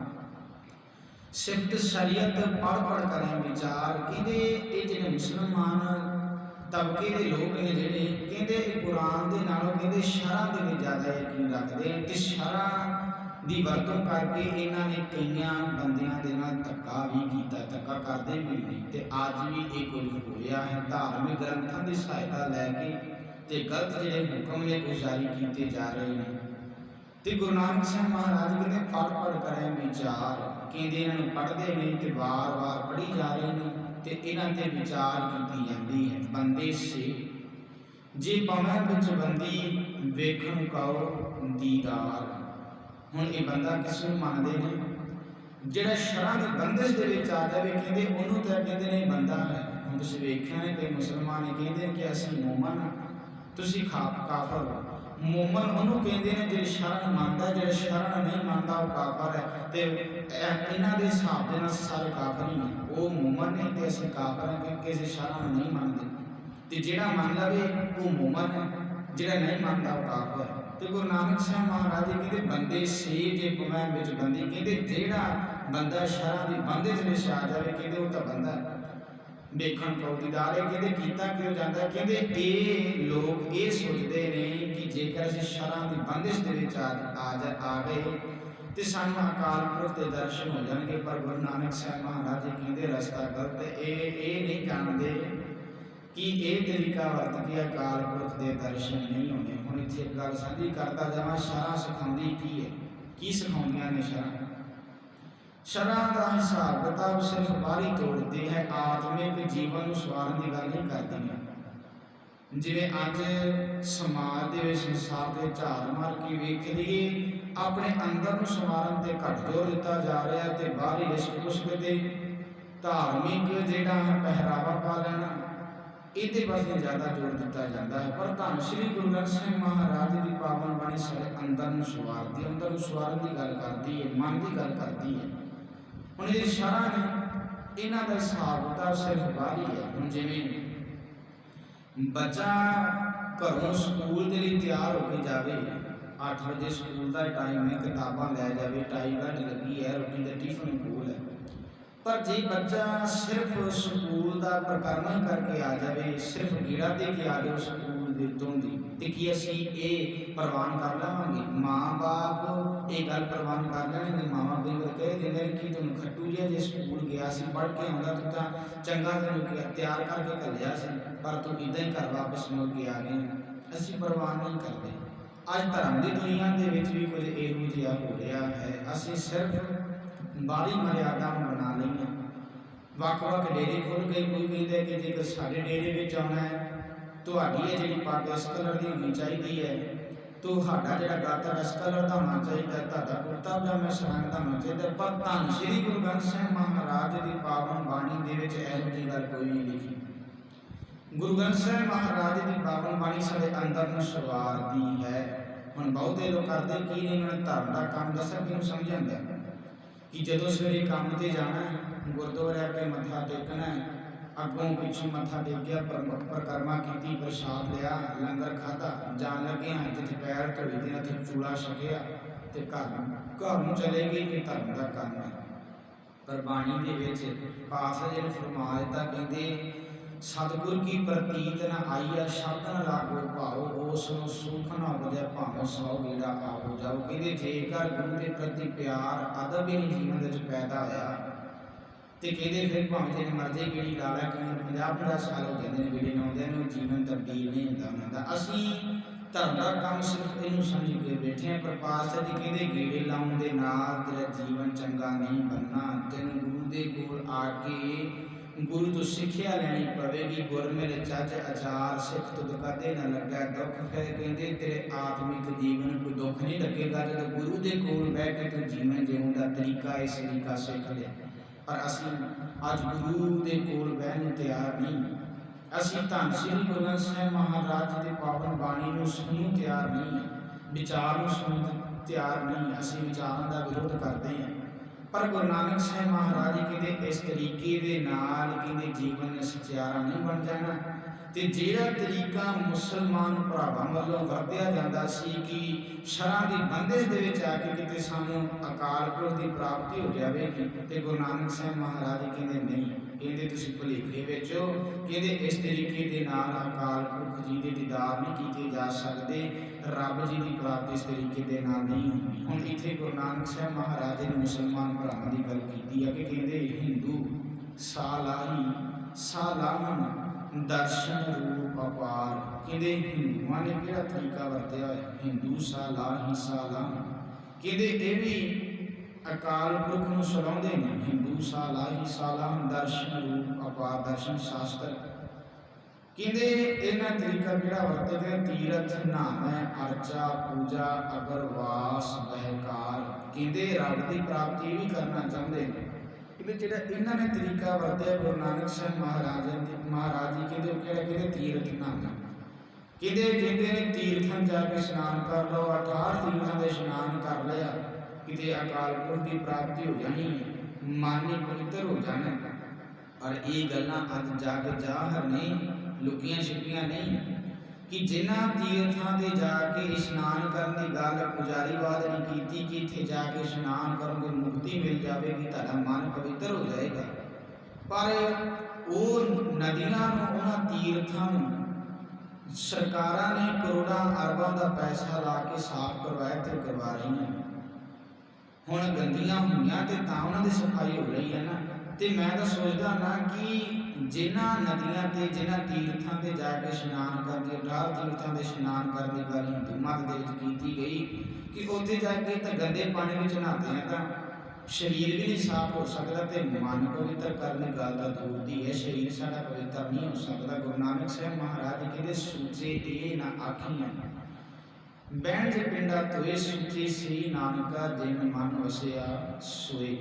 ਸਿਫਤ ਸ਼ਰੀਅਤ ਪੜ ਪੜ ਕਰੇ ਵਿਚਾਰ, ਕਹਿੰਦੇ ਇਹ ਜਿਹੜੇ ਮੁਸਲਮਾਨ ਤਬਕੇ ਦੇ ਲੋਕ ਨੇ ਜਿਹੜੇ ਕਹਿੰਦੇ ਇਹ ਕੁਰਾਨ ਦੇ ਨਾਲੋਂ ਕਹਿੰਦੇ ਸ਼ਰਾਂ ਦੇ ਵਿੱਚ ਜ਼ਿਆਦਾ ਯਕੀਨ ਰੱਖਦੇ ਨੇ ਤੇ ਸ਼ਰਾਂ ਦੀ ਵਰਤੋਂ ਕਰਕੇ ਇਹਨਾਂ ਨੇ ਕਈਆਂ ਬੰਦਿਆਂ ਦੇ ਨਾਲ ਧੱਕਾ ਵੀ ਕੀਤਾ, ਧੱਕਾ ਕਰਦੇ ਵੀ ਨੇ। ਤੇ ਅੱਜ ਵੀ ਇਹ ਕੁਝ ਹੋ ਰਿਹਾ ਹੈ। ਧਾਰਮਿਕ ਗ੍ਰੰਥਾਂ ਦੀ ਸਹਾਇਤਾ ਲੈ ਕੇ ਤੇ ਗਲਤ ਜਿਹੜੇ ਹੁਕਮ ਨੇ ਉਹ ਜਾਰੀ ਕੀਤੇ ਜਾ ਰਹੇ ਨੇ। ਤੇ ਗੁਰੂ ਨਾਨਕ ਸਾਹਿਬ ਮਹਾਰਾਜ ਕਹਿੰਦੇ ਪੜ ਪੜ ਕਰੇ ਵਿਚਾਰ ਕਹਿੰਦੇ ਇਹਨਾਂ ਨੂੰ ਪੜ੍ਹਦੇ ਨੇ ਤੇ ਵਾਰ-ਵਾਰ ਪੜ੍ਹੀ ਜਾ ਰਹੇ ਨੇ ਤੇ ਇਹਨਾਂ ਤੇ ਵਿਚਾਰ ਕੀਤੀ ਜਾਂਦੀ ਹੈ। ਬੰਦੇ ਸੇ, ਜੇ ਪਵਾਂ ਵਿੱਚ ਬੰਦੀ ਵੇਖਣ ਕਉ ਦੀਦਾਰ। ਹੁਣ ਇਹ ਬੰਦਾ ਕਿਸ ਨੂੰ ਮੰਨਦੇ ਨੇ? ਜਿਹੜਾ ਸ਼ਰਾਂ ਦੀ ਬੰਦਸ਼ ਦੇ ਵਿੱਚ ਆ ਜਾਵੇ, ਕਹਿੰਦੇ ਉਹਨੂੰ ਤਾਂ ਕਹਿੰਦੇ ਨੇ, ਬੰਦਾ ਹੈ ਹੁਣ ਤੁਸੀਂ ਵੇਖਿਆ ਨੇ ਕਿ ਮੁਸਲਮਾਨ ਇਹ ਕਹਿੰਦੇ ਨੇ ਕਿ ਅਸੀਂ ਮੂਮਨ ਤੁਸੀਂ ਕਾਫਰ ਹੋ। ਮੂਮਨ ਉਹਨੂੰ ਕਹਿੰਦੇ ਨੇ, ਜਿਹੜੇ ਸ਼ਰਨ ਮੰਨਦਾ, ਜਿਹੜਾ ਸ਼ਰਨ ਨਹੀਂ ਮੰਨਦਾ, ਉਹ ਕਾਫਰ ਹੈ। ਤੇ ਇਹਨਾਂ ਦੇ ਹਿਸਾਬ ਦੇ ਨਾਲ ਸਾਰੇ ਕਾਫਰ ਹੀ ਉਹ ਮੂਮਨ ਨੇ ਤੇ ਅਸੀਂ ਕਾਫਰ ਹਾਂ ਕਿਉਂਕਿ ਅਸੀਂ ਸ਼ਰਨ ਨਹੀਂ ਮੰਨਦੇ। ਤੇ ਜਿਹੜਾ ਮੰਨ ਲਵੇ ਉਹ ਮੂਮਨ ਹੈ, ਜਿਹੜਾ ਨਹੀਂ ਮੰਨਦਾ ਉਹ ਕਾਫਰ ਹੈ। ਤੇ ਗੁਰੂ ਨਾਨਕ ਸਾਹਿਬ ਮਹਾਰਾਜ ਜੀ ਕਹਿੰਦੇ, ਬੰਦੇ ਸੇ ਜੇ ਪਵੈਂ ਵਿੱਚ ਬੰਦੀ ਕਹਿੰਦੇ, ਜਿਹੜਾ ਬੰਦਾ ਸ਼ਰਾਂ ਦੀ ਬੰਦੇ 'ਚ ਵਿੱਚ ਜਾਵੇ, ਕਹਿੰਦੇ ਉਹ ਤਾਂ ਬੰਦਾ ਹੈ। ਦੇਖਣ ਵੇਖਣ ਕੌਦੀਦਾਰ ਹੈ ਕਹਿੰਦੇ ਕੀਤਾ, ਕਿਉਂ ਜਾਂਦਾ, ਕਹਿੰਦੇ ਇਹ ਲੋਕ ਇਹ ਸੋਚਦੇ ਨੇ ਕਿ ਜੇਕਰ ਅਸੀਂ ਸ਼ਰਾਂ ਦੀ ਬੰਦਿਸ਼ ਦੇ ਵਿੱਚ ਆ ਜਾ, ਆ ਗਏ ਤੇ ਸਾਨੂੰ ਅਕਾਲ ਪੁਰਖ ਦੇ ਦਰਸ਼ਨ ਹੋ ਜਾਣਗੇ, ਪਰ ਗੁਰੂ ਨਾਨਕ ਸਾਹਿਬ ਮਹਾਰਾਜ ਜੀ ਕਹਿੰਦੇ, ਰਸਤਾ ਗਲਤ ਹੈ ਇਹ ਇਹ ਨਹੀਂ ਜਾਣਦੇ ਕਿ ਇਹ ਤਰੀਕਾ ਵਰਤ ਕੇ ਅਕਾਲ ਪੁਰਖ ਦੇ ਦਰਸ਼ਨ ਨਹੀਂ ਹੁੰਦੇ। ਹੁਣ ਇੱਥੇ ਗੱਲ ਸਾਂਝੀ ਕਰਦਾ ਜਾਵਾਂ, ਸ਼ਰਾਂ ਸਿਖਾਉਂਦੀ ਕੀ ਹੈ? ਕੀ ਸਿਖਾਉਂਦੀਆਂ ਨੇ ਸ਼ਰਾਂ? ਸ਼ਰਾਂ ਦਾ ਹਿਸਾਬ ਕਿਤਾਬ ਸਿਰਫ ਬਾਹਰੀ ਤੋੜਦੀ ਹੈ ਆਤਮਿਕ ਜੀਵਨ ਨੂੰ ਸਵਾਰਨ ਦੀ ਗੱਲ ਨਹੀਂ ਹੈ ਜਿਵੇਂ ਅੱਜ ਸਮਾਜ ਦੇ ਵਿੱਚ ਸੰਸਾਰ ਦੇ ਝਾੜ ਮਾਰ ਕੇ ਵੇਖ ਲਈਏ, ਆਪਣੇ ਅੰਦਰ ਨੂੰ ਸਵਾਰਨ ਤੇ ਘੱਟ ਜ਼ੋਰ ਦਿੱਤਾ ਜਾ ਰਿਹਾ ਤੇ ਬਾਹਰੀ ਲਿਸ਼ਕ ਪੁਸ਼ਕ ਤੇ ਧਾਰਮਿਕ ਜਿਹੜਾ ਹੈ ਪਹਿਰਾਵਾ ਪਾ ਲੈਣਾ, ਇਹਦੇ ਪਾਸੇ ਜ਼ਿਆਦਾ ਜ਼ੋਰ ਦਿੱਤਾ ਜਾਂਦਾ ਹੈ। ਪਰ ਧੰਨ ਸ਼੍ਰੀ ਗੁਰੂ ਗ੍ਰੰਥ ਸਾਹਿਬ ਮਹਾਰਾਜ ਦੀ ਪਾਵਨ ਬਾਣੀ ਸਾਡੇ ਅੰਦਰ ਨੂੰ ਸਵਾਰਦੀ ਅੰਦਰ ਨੂੰ ਸਵਾਰਨ ਦੀ ਗੱਲ ਕਰਦੀ ਹੈ, ਮਨ ਦੀ ਗੱਲ ਕਰਦੀ ਹੈ। ਹੁਣ ਇਹ ਸ਼ਰਾਂ ਨੇ, ਇਹਨਾਂ ਦਾ ਹਿਸਾਬ ਕਿਤਾਬ ਸਿਰਫ ਬਾਹਰੀ ਹੈ। ਹੁਣ ਜਿਵੇਂ ਬੱਚਾ ਘਰੋਂ ਸਕੂਲ ਦੇ ਲਈ ਤਿਆਰ ਹੋ ਕੇ ਜਾਵੇ 8 ਵਜੇ ਸਕੂਲ ਦਾ ਟਾਈਮ ਹੈ, ਕਿਤਾਬਾਂ ਲੈ ਜਾਵੇ, ਟਾਈ ਬੈਲਟ ਲੱਗੀ ਹੈ, ਰੋਟੀ ਦਾ ਟਿਫਨ ਕੋਲ ਹੈ। ਪਰ ਜੇ ਬੱਚਾ ਸਿਰਫ ਸਕੂਲ ਦਾ ਪ੍ਰਕਰਮ ਕਰਕੇ ਆ ਜਾਵੇ, ਸਿਰਫ ਗੇੜਾ ਦੇ ਕੇ ਆ ਜਾਵੇ ਸਕੂਲ ਦੇ ਦੀ ਤੇ ਕੀ ਅਸੀਂ ਇਹ ਪ੍ਰਵਾਨ ਕਰ ਲਵਾਂਗੇ? ਮਾਂ-ਬਾਪ ਇਹ ਗੱਲ ਪ੍ਰਵਾਨ ਕਰ ਲੈਣਗੇ। ਮਾਮਾ ਵੀ ਕਹਿ ਦਿੰਦੇ ਨੇ ਕਿ ਤੈਨੂੰ ਖੱਟੂ ਜਿਹਾ ਜੇ ਸਕੂਲ ਗਿਆ ਸੀ, ਪੜ੍ਹ ਕੇ ਆਉਂਦਾ ਤੂੰ ਤਾਂ ਚੰਗਾ ਤੈਨੂੰ ਕਿ ਤਿਆਰ ਕਰਕੇ ਘੱਲਿਆ ਸੀ, ਪਰ ਤੂੰ ਇਦਾਂ ਹੀ ਘਰ ਵਾਪਸ ਮੁੜ ਕੇ ਆ ਗਿਆ ਅਸੀਂ ਪ੍ਰਵਾਨ ਨਹੀਂ ਕਰਦੇ। ਅੱਜ ਧਰਮ ਦੀ ਦੁਨੀਆ ਦੇ ਵਿੱਚ ਵੀ ਕੁਝ ਇਹੋ ਜਿਹਾ ਹੋ ਰਿਹਾ ਹੈ। ਅਸੀਂ ਸਿਰਫ ਬਾਹਰੀ ਮਰਿਆਦਾ ਨੂੰ ਬਣਾ ਲਈਆਂ। ਵੱਖ ਵੱਖ ਡੇਰੇ ਖੁੱਲ ਗਏ। ਕੋਈ ਕਹਿੰਦਾ ਕਿ ਜੇਕਰ ਸਾਡੇ ਡੇਰੇ ਵਿੱਚ ਆਉਣਾ ਹੈ ਤੁਹਾਡੀ ਇਹ ਜਿਹੜੀ ਪੱਗ ਇਸ ਕਲਰ ਦੀ ਹੋਣੀ ਚਾਹੀਦੀ ਹੈ ਤੁਹਾਡਾ ਜਿਹੜਾ ਗਾਤਰ ਇਸ ਕਲਰ ਦਾ ਹੋਣਾ ਚਾਹੀਦਾ, ਤੁਹਾਡਾ ਕੁਰਤਾ ਪਜਾਮਾ ਇਸ ਦਾ ਹੋਣਾ ਚਾਹੀਦਾ, ਪਰ ਧੰਨ ਸ਼੍ਰੀ ਗੁਰੂ ਗ੍ਰੰਥ ਸਾਹਿਬ ਮਹਾਰਾਜ ਦੀ ਪਾਵਨ ਬਾਣੀ ਦੇ ਵਿੱਚ ਇਹੋ ਜਿਹੀ ਗੱਲ ਕੋਈ ਨਹੀਂ ਲਿਖੀ। ਗੁਰੂ ਗ੍ਰੰਥ ਸਾਹਿਬ ਮਹਾਰਾਜ ਦੀ ਪਾਵਨ ਬਾਣੀ ਸਾਡੇ ਅੰਦਰ ਨੂੰ ਸਵਾਰਦੀ ਹੈ। ਹੁਣ ਬਹੁਤੇ ਲੋਕ ਕਰਦੇ, ਕੀ ਨੇ ਉਹਨਾਂ ਧਰਮ ਦਾ ਕੰਮ ਦੱਸਿਆ, ਕਿਹਨੂੰ ਸਮਝਾਉਂਦਾ? ਕਿ ਜਦੋਂ ਸਵੇਰੇ ਕੰਮ ਤੇ ਜਾਣਾ, ਗੁਰਦੁਆਰੇ ਆ ਕੇ ਮੱਥਾ ਟੇਕਣਾ ਹੈ ਅੱਗੋਂ ਪਿੱਛੋਂ ਮੱਥਾ ਟੇਕਿਆ ਪਰ- ਪਰਿਕਰਮਾ ਕੀਤੀ ਪ੍ਰਸ਼ਾਦ ਲਿਆ ਲੰਗਰ ਖਾਧਾ ਜਾਣ ਲੱਗੇ ਹਾਂ ਜਿੱਥੇ ਪੈਰ ਧੋਈ ਦੇ ਉੱਥੇ ਚੂੜਾ ਛਕਿਆ ਤੇ ਘਰ ਨੂੰ ਘਰ ਨੂੰ ਚਲੇ ਗਏ ਇਹ ਧਰਮ ਦਾ ਕੰਮ ਹੈ ਪਰ ਬਾਣੀ ਦੇ ਵਿੱਚ ਪਾਤਸ਼ਾਹ ਜੀ ਨੇ ਫਰਮਾ ਦਿੱਤਾ ਕਹਿੰਦੇ ਸਤਿਗੁਰ ਕੀ ਪ੍ਰਤੀਤ ਨ ਆਈਆ ਸ਼ਬਦ ਨ ਲਾਗੋ ਭਾਉ ਉਸ ਨੂੰ ਸੁਖ ਨ ਉਪਜੈ ਭਾਵੇਂ ਸੌ ਗੇੜਾ ਆਵੋ ਜਾਓ ਕਹਿੰਦੇ ਜੇਕਰ ਗੁਰੂ ਦੇ ਪ੍ਰਤੀ ਪਿਆਰ ਅਦਬ ਤੇ ਕਹਿੰਦੇ ਫਿਰ ਭਾਵੇਂ ਜਿਹਨੇ ਮਰਜ਼ੀ ਗੇੜੀ ਲਾ ਲੈ ਕਿ 50 50 ਸਾਲ ਹੋ ਜਾਂਦੇ ਨੇ ਗੇੜੀ ਲਾਉਂਦੇ ਨੂੰ, ਜੀਵਨ ਤਬਦੀਲ ਨਹੀਂ ਹੁੰਦਾ ਉਹਨਾਂ ਦਾ। ਅਸੀਂ ਧਰਮ ਦਾ ਕੰਮ ਸਿਰਫ ਇਹਨੂੰ ਸਮਝ ਕੇ ਬੈਠੇ ਹਾਂ ਪਰ ਪਾਤਸ਼ਾਹ ਜੀ ਕਹਿੰਦੇ ਗੇੜੇ ਲਾਉਣ ਦੇ ਨਾਲ ਤੇਰਾ ਜੀਵਨ ਚੰਗਾ ਨਹੀਂ ਬਣਨਾ। ਤੈਨੂੰ ਗੁਰੂ ਦੇ ਕੋਲ ਆ ਕੇ ਗੁਰੂ ਤੋਂ ਸਿੱਖਿਆ ਲੈਣੀ ਪਵੇਗੀ। ਗੁਰ ਮੇਰੇ ਚੱਜ ਅਚਾਰ ਸਿੱਖ ਤੁਧ ਕਦੇ ਨਾ ਲੱਗਾ। ਦੁੱਖ ਫਿਰ ਕਹਿੰਦੇ ਤੇਰੇ ਆਤਮਿਕ ਜੀਵਨ ਕੋਈ ਦੁੱਖ ਨਹੀਂ ਲੱਗੇਗਾ। ਜਦੋਂ ਗੁਰੂ ਦੇ ਕੋਲ ਬਹਿ ਕੇ ਤੂੰ ਜੀਵਨ ਜਿਉਣ ਦਾ ਤਰੀਕਾ ਇਸ ਤਰੀਕਾ ਸਿੱਖ ਲਿਆ। ਪਰ ਅਸੀਂ ਅੱਜ ਗੁਰੂ ਦੇ ਕੋਲ ਬਹਿਣ ਨੂੰ ਤਿਆਰ ਨਹੀਂ। ਅਸੀਂ ਧੰਨ ਸ੍ਰੀ ਗੁਰੂ ਗ੍ਰੰਥ ਸਾਹਿਬ ਮਹਾਰਾਜ ਦੇ ਪਾਵਨ ਬਾਣੀ ਨੂੰ ਸੁਣਨ ਤਿਆਰ ਨਹੀਂ ਵਿਚਾਰ ਨੂੰ ਸੁਣਨ ਤਿਆਰ ਨਹੀਂ ਅਸੀਂ ਵਿਚਾਰਾਂ ਦਾ ਵਿਰੋਧ ਕਰਦੇ ਹਾਂ। ਪਰ ਗੁਰੂ ਨਾਨਕ ਸਾਹਿਬ ਮਹਾਰਾਜ ਜੀ ਕਹਿੰਦੇ ਇਸ ਤਰੀਕੇ ਦੇ ਨਾਲ ਕਿਤੇ ਜੀਵਨ ਨੇ ਸਚਿਆਰਾ ਨਹੀਂ ਬਣ ਜਾਣਾ। ਤੇ ਜਿਹੜਾ ਤਰੀਕਾ ਮੁਸਲਮਾਨ ਭਰਾਵਾਂ ਵੱਲੋਂ ਵਰਤਿਆ ਜਾਂਦਾ ਸੀ ਕਿ ਸ਼ਰਾਂ ਦੀ ਬੰਦਿਸ਼ ਦੇ ਵਿੱਚ ਆ ਕੇ ਕਿਤੇ ਸਾਨੂੰ ਅਕਾਲ ਪੁਰਖ ਦੀ ਪ੍ਰਾਪਤੀ ਹੋ ਜਾਵੇਗੀ ਤੇ ਗੁਰੂ ਨਾਨਕ ਸਾਹਿਬ ਮਹਾਰਾਜ ਕਹਿੰਦੇ ਨਹੀਂ, ਕਹਿੰਦੇ ਤੁਸੀਂ ਭੁਲੇਖੇ ਵਿੱਚ ਹੋ। ਕਹਿੰਦੇ ਇਸ ਤਰੀਕੇ ਦੇ ਨਾਲ ਅਕਾਲ ਪੁਰਖ ਜੀ ਦੇ ਦੀਦਾਰ ਨਹੀਂ ਕੀਤੇ ਜਾ ਸਕਦੇ, ਰੱਬ ਜੀ ਦੀ ਪ੍ਰਾਪਤੀ ਇਸ ਤਰੀਕੇ ਦੇ ਨਾਲ ਨਹੀਂ ਹੁੰਦੀ। ਹੁਣ ਇੱਥੇ ਗੁਰੂ ਨਾਨਕ ਸਾਹਿਬ ਮਹਾਰਾਜ ਨੇ ਮੁਸਲਮਾਨ ਭਰਾਵਾਂ ਦੀ ਗੱਲ ਕੀਤੀ ਹੈ ਕਿ ਕਹਿੰਦੇ, ਹਿੰਦੂ ਸਾਲਾਹੀ ਸਾਲਾਹਨ ਦਰਸ਼ਨ ਰੂਪ ਅਪਾਰ। ਕਹਿੰਦੇ ਹਿੰਦੂਆਂ ਨੇ ਕਿਹੜਾ ਤਰੀਕਾ ਵਰਤਿਆ? ਹੈ ਹਿੰਦੂ ਸਾਲਾਹੀ ਸਾਲਾਹਨ ਕਿਹਦੇ ਇਹ ਵੀ ਅਕਾਲ ਪੁਰਖ ਨੂੰ ਸਲਾਉਂਦੇ ਨੇ? ਹਿੰਦੂ ਸਾਲਾ ਸਾਲਾਹੀ ਸਾਲਾਹਨ ਦਰਸ਼ਨ ਰੂਪ ਅਪਾਰ, ਦਰਸ਼ਨ ਸ਼ਾਸਤਰ। ਕਿਹਦੇ ਇਹਨਾਂ ਤਰੀਕਾ ਕਿਹੜਾ ਵਰਤਿਆ ਗਿਆ? ਤੀਰਥ ਨਾਮੈ ਅਰਚਾ, ਪੂਜਾ, ਅਗਰਵਾਸ, ਬਹਿਕਾਰ। ਕਿਹਦੇ ਰੱਬ ਦੀ ਪ੍ਰਾਪਤੀ ਵੀ ਕਰਨਾ ਚਾਹੁੰਦੇ ਨੇ? ਕਹਿੰਦੇ ਜਿਹੜਾ ਇਹਨਾਂ ਨੇ ਤਰੀਕਾ ਵਰਤਿਆ ਗੁਰੂ ਨਾਨਕ ਸਾਹਿਬ ਮਹਾਰਾਜ ਜੀ ਮਹਾਰਾਜ ਜੀ ਕਹਿੰਦੇ ਉਹ ਕਿਹੜਾ ਕਹਿੰਦੇ ਤੀਰਥ ਨਾਮੈ ਕਹਿੰਦੇ ਕਹਿੰਦੇ ਨੇ ਤੀਰਥਾਂ ਜਾ ਕੇ ਇਸ਼ਨਾਨ ਕਰ ਲਓ 18 ਤੀਰਥਾਂ ਦੇ ਇਸ਼ਨਾਨ ਕਰ ਲਿਆ, ਕਿਤੇ ਅਕਾਲ ਪੁਰਖ ਦੀ ਪ੍ਰਾਪਤੀ ਹੋ ਜਾਣੀ ਹੈ, ਮਨ ਹੀ ਪਵਿੱਤਰ ਹੋ ਜਾਣਾ ਪਰ ਇਹ ਗੱਲਾਂ ਅੱਜ ਜਗ ਜ਼ਾਹਰ ਨਹੀਂ ਲੁਕੀਆਂ ਛਿਪੀਆਂ ਨਹੀਂ। ਕਿ ਜਿਨ੍ਹਾਂ ਤੀਰਥਾਂ ਤੇ ਜਾ ਕੇ ਇਸ਼ਨਾਨ ਕਰਨ ਦੀ ਗੱਲ ਪੁਜਾਰੀਵਾਦ ਨੇ ਕੀਤੀ ਕਿ ਇੱਥੇ ਜਾ ਕੇ ਇਸ਼ਨਾਨ ਕਰੋਗੇ ਮੁਕਤੀ ਮਿਲ ਜਾਵੇਗੀ, ਤੁਹਾਡਾ ਮਨ ਪਵਿੱਤਰ ਹੋ ਜਾਏਗਾ। ਪਰ ਉਹ ਨਦੀਆਂ ਨੂੰ, ਉਹਨਾਂ ਤੀਰਥਾਂ ਨੂੰ ਸਰਕਾਰਾਂ ਨੇ ਕਰੋੜਾਂ ਅਰਬਾਂ ਦਾ ਪੈਸਾ ਲਾ ਕੇ ਸਾਫ਼ ਕਰਵਾਇਆ ਤੇ ਕਰਵਾ ਰਹੀਆਂ ਹੁਣ ਗੰਦੀਆਂ ਹੋਈਆਂ ਤੇ ਤਾਂ ਉਹਨਾਂ ਦੀ ਸਫ਼ਾਈ ਹੋ ਰਹੀ ਹੈ ਨਾ। ਤੇ ਮੈਂ ਤਾਂ ਸੋਚਦਾ ਨਾ ਕਿ ਜਿਨ੍ਹਾਂ ਨਦੀਆਂ ਤੇ ਜਿਨ੍ਹਾਂ ਤੀਰਥਾਂ ਤੇ ਜਾ ਕੇ ਇਸ਼ਨਾਨ ਕਰਦੇ ਅਠਾਰ ਤੀਰਥਾਂ ਦੇ ਇਸ਼ਨਾਨ ਕਰਨ ਦੀ ਗੱਲ ਹਿੰਦੂ ਮਤ ਦੇ ਵਿੱਚ ਕੀਤੀ ਗਈ ਕਿ ਉੱਥੇ ਜਾ ਕੇ ਤਾਂ ਗੰਦੇ ਪਾਣੀ ਵਿੱਚ ਨਹਾਤੇ ਆ ਤਾਂ ਸਰੀਰ ਵੀ ਨਹੀਂ ਸਾਫ਼ ਹੋ ਸਕਦਾ ਤੇ ਮਨ ਪਵਿੱਤਰ ਕਰਨ ਗੱਲ ਤਾਂ ਦੂਰ ਦੀ ਹੈ। ਸਰੀਰ ਸਾਡਾ ਪਵਿੱਤਰ ਨਹੀਂ ਹੋ ਸਕਦਾ। ਗੁਰੂ ਨਾਨਕ ਸਾਹਿਬ ਮਹਾਰਾਜ ਜੀ ਕਹਿੰਦੇ, ਸੂਚੇ ਇਹ ਨਾ ਆਖੀਆਂ ਬੈਣ ਜੇ ਪਿੰਡਾ ਤੋਏ ਸੁਚੀ ਸੀ ਨਾਨਕਾ ਦਿਨ ਮਨ ਵਸਿਆ ਸੋਏ।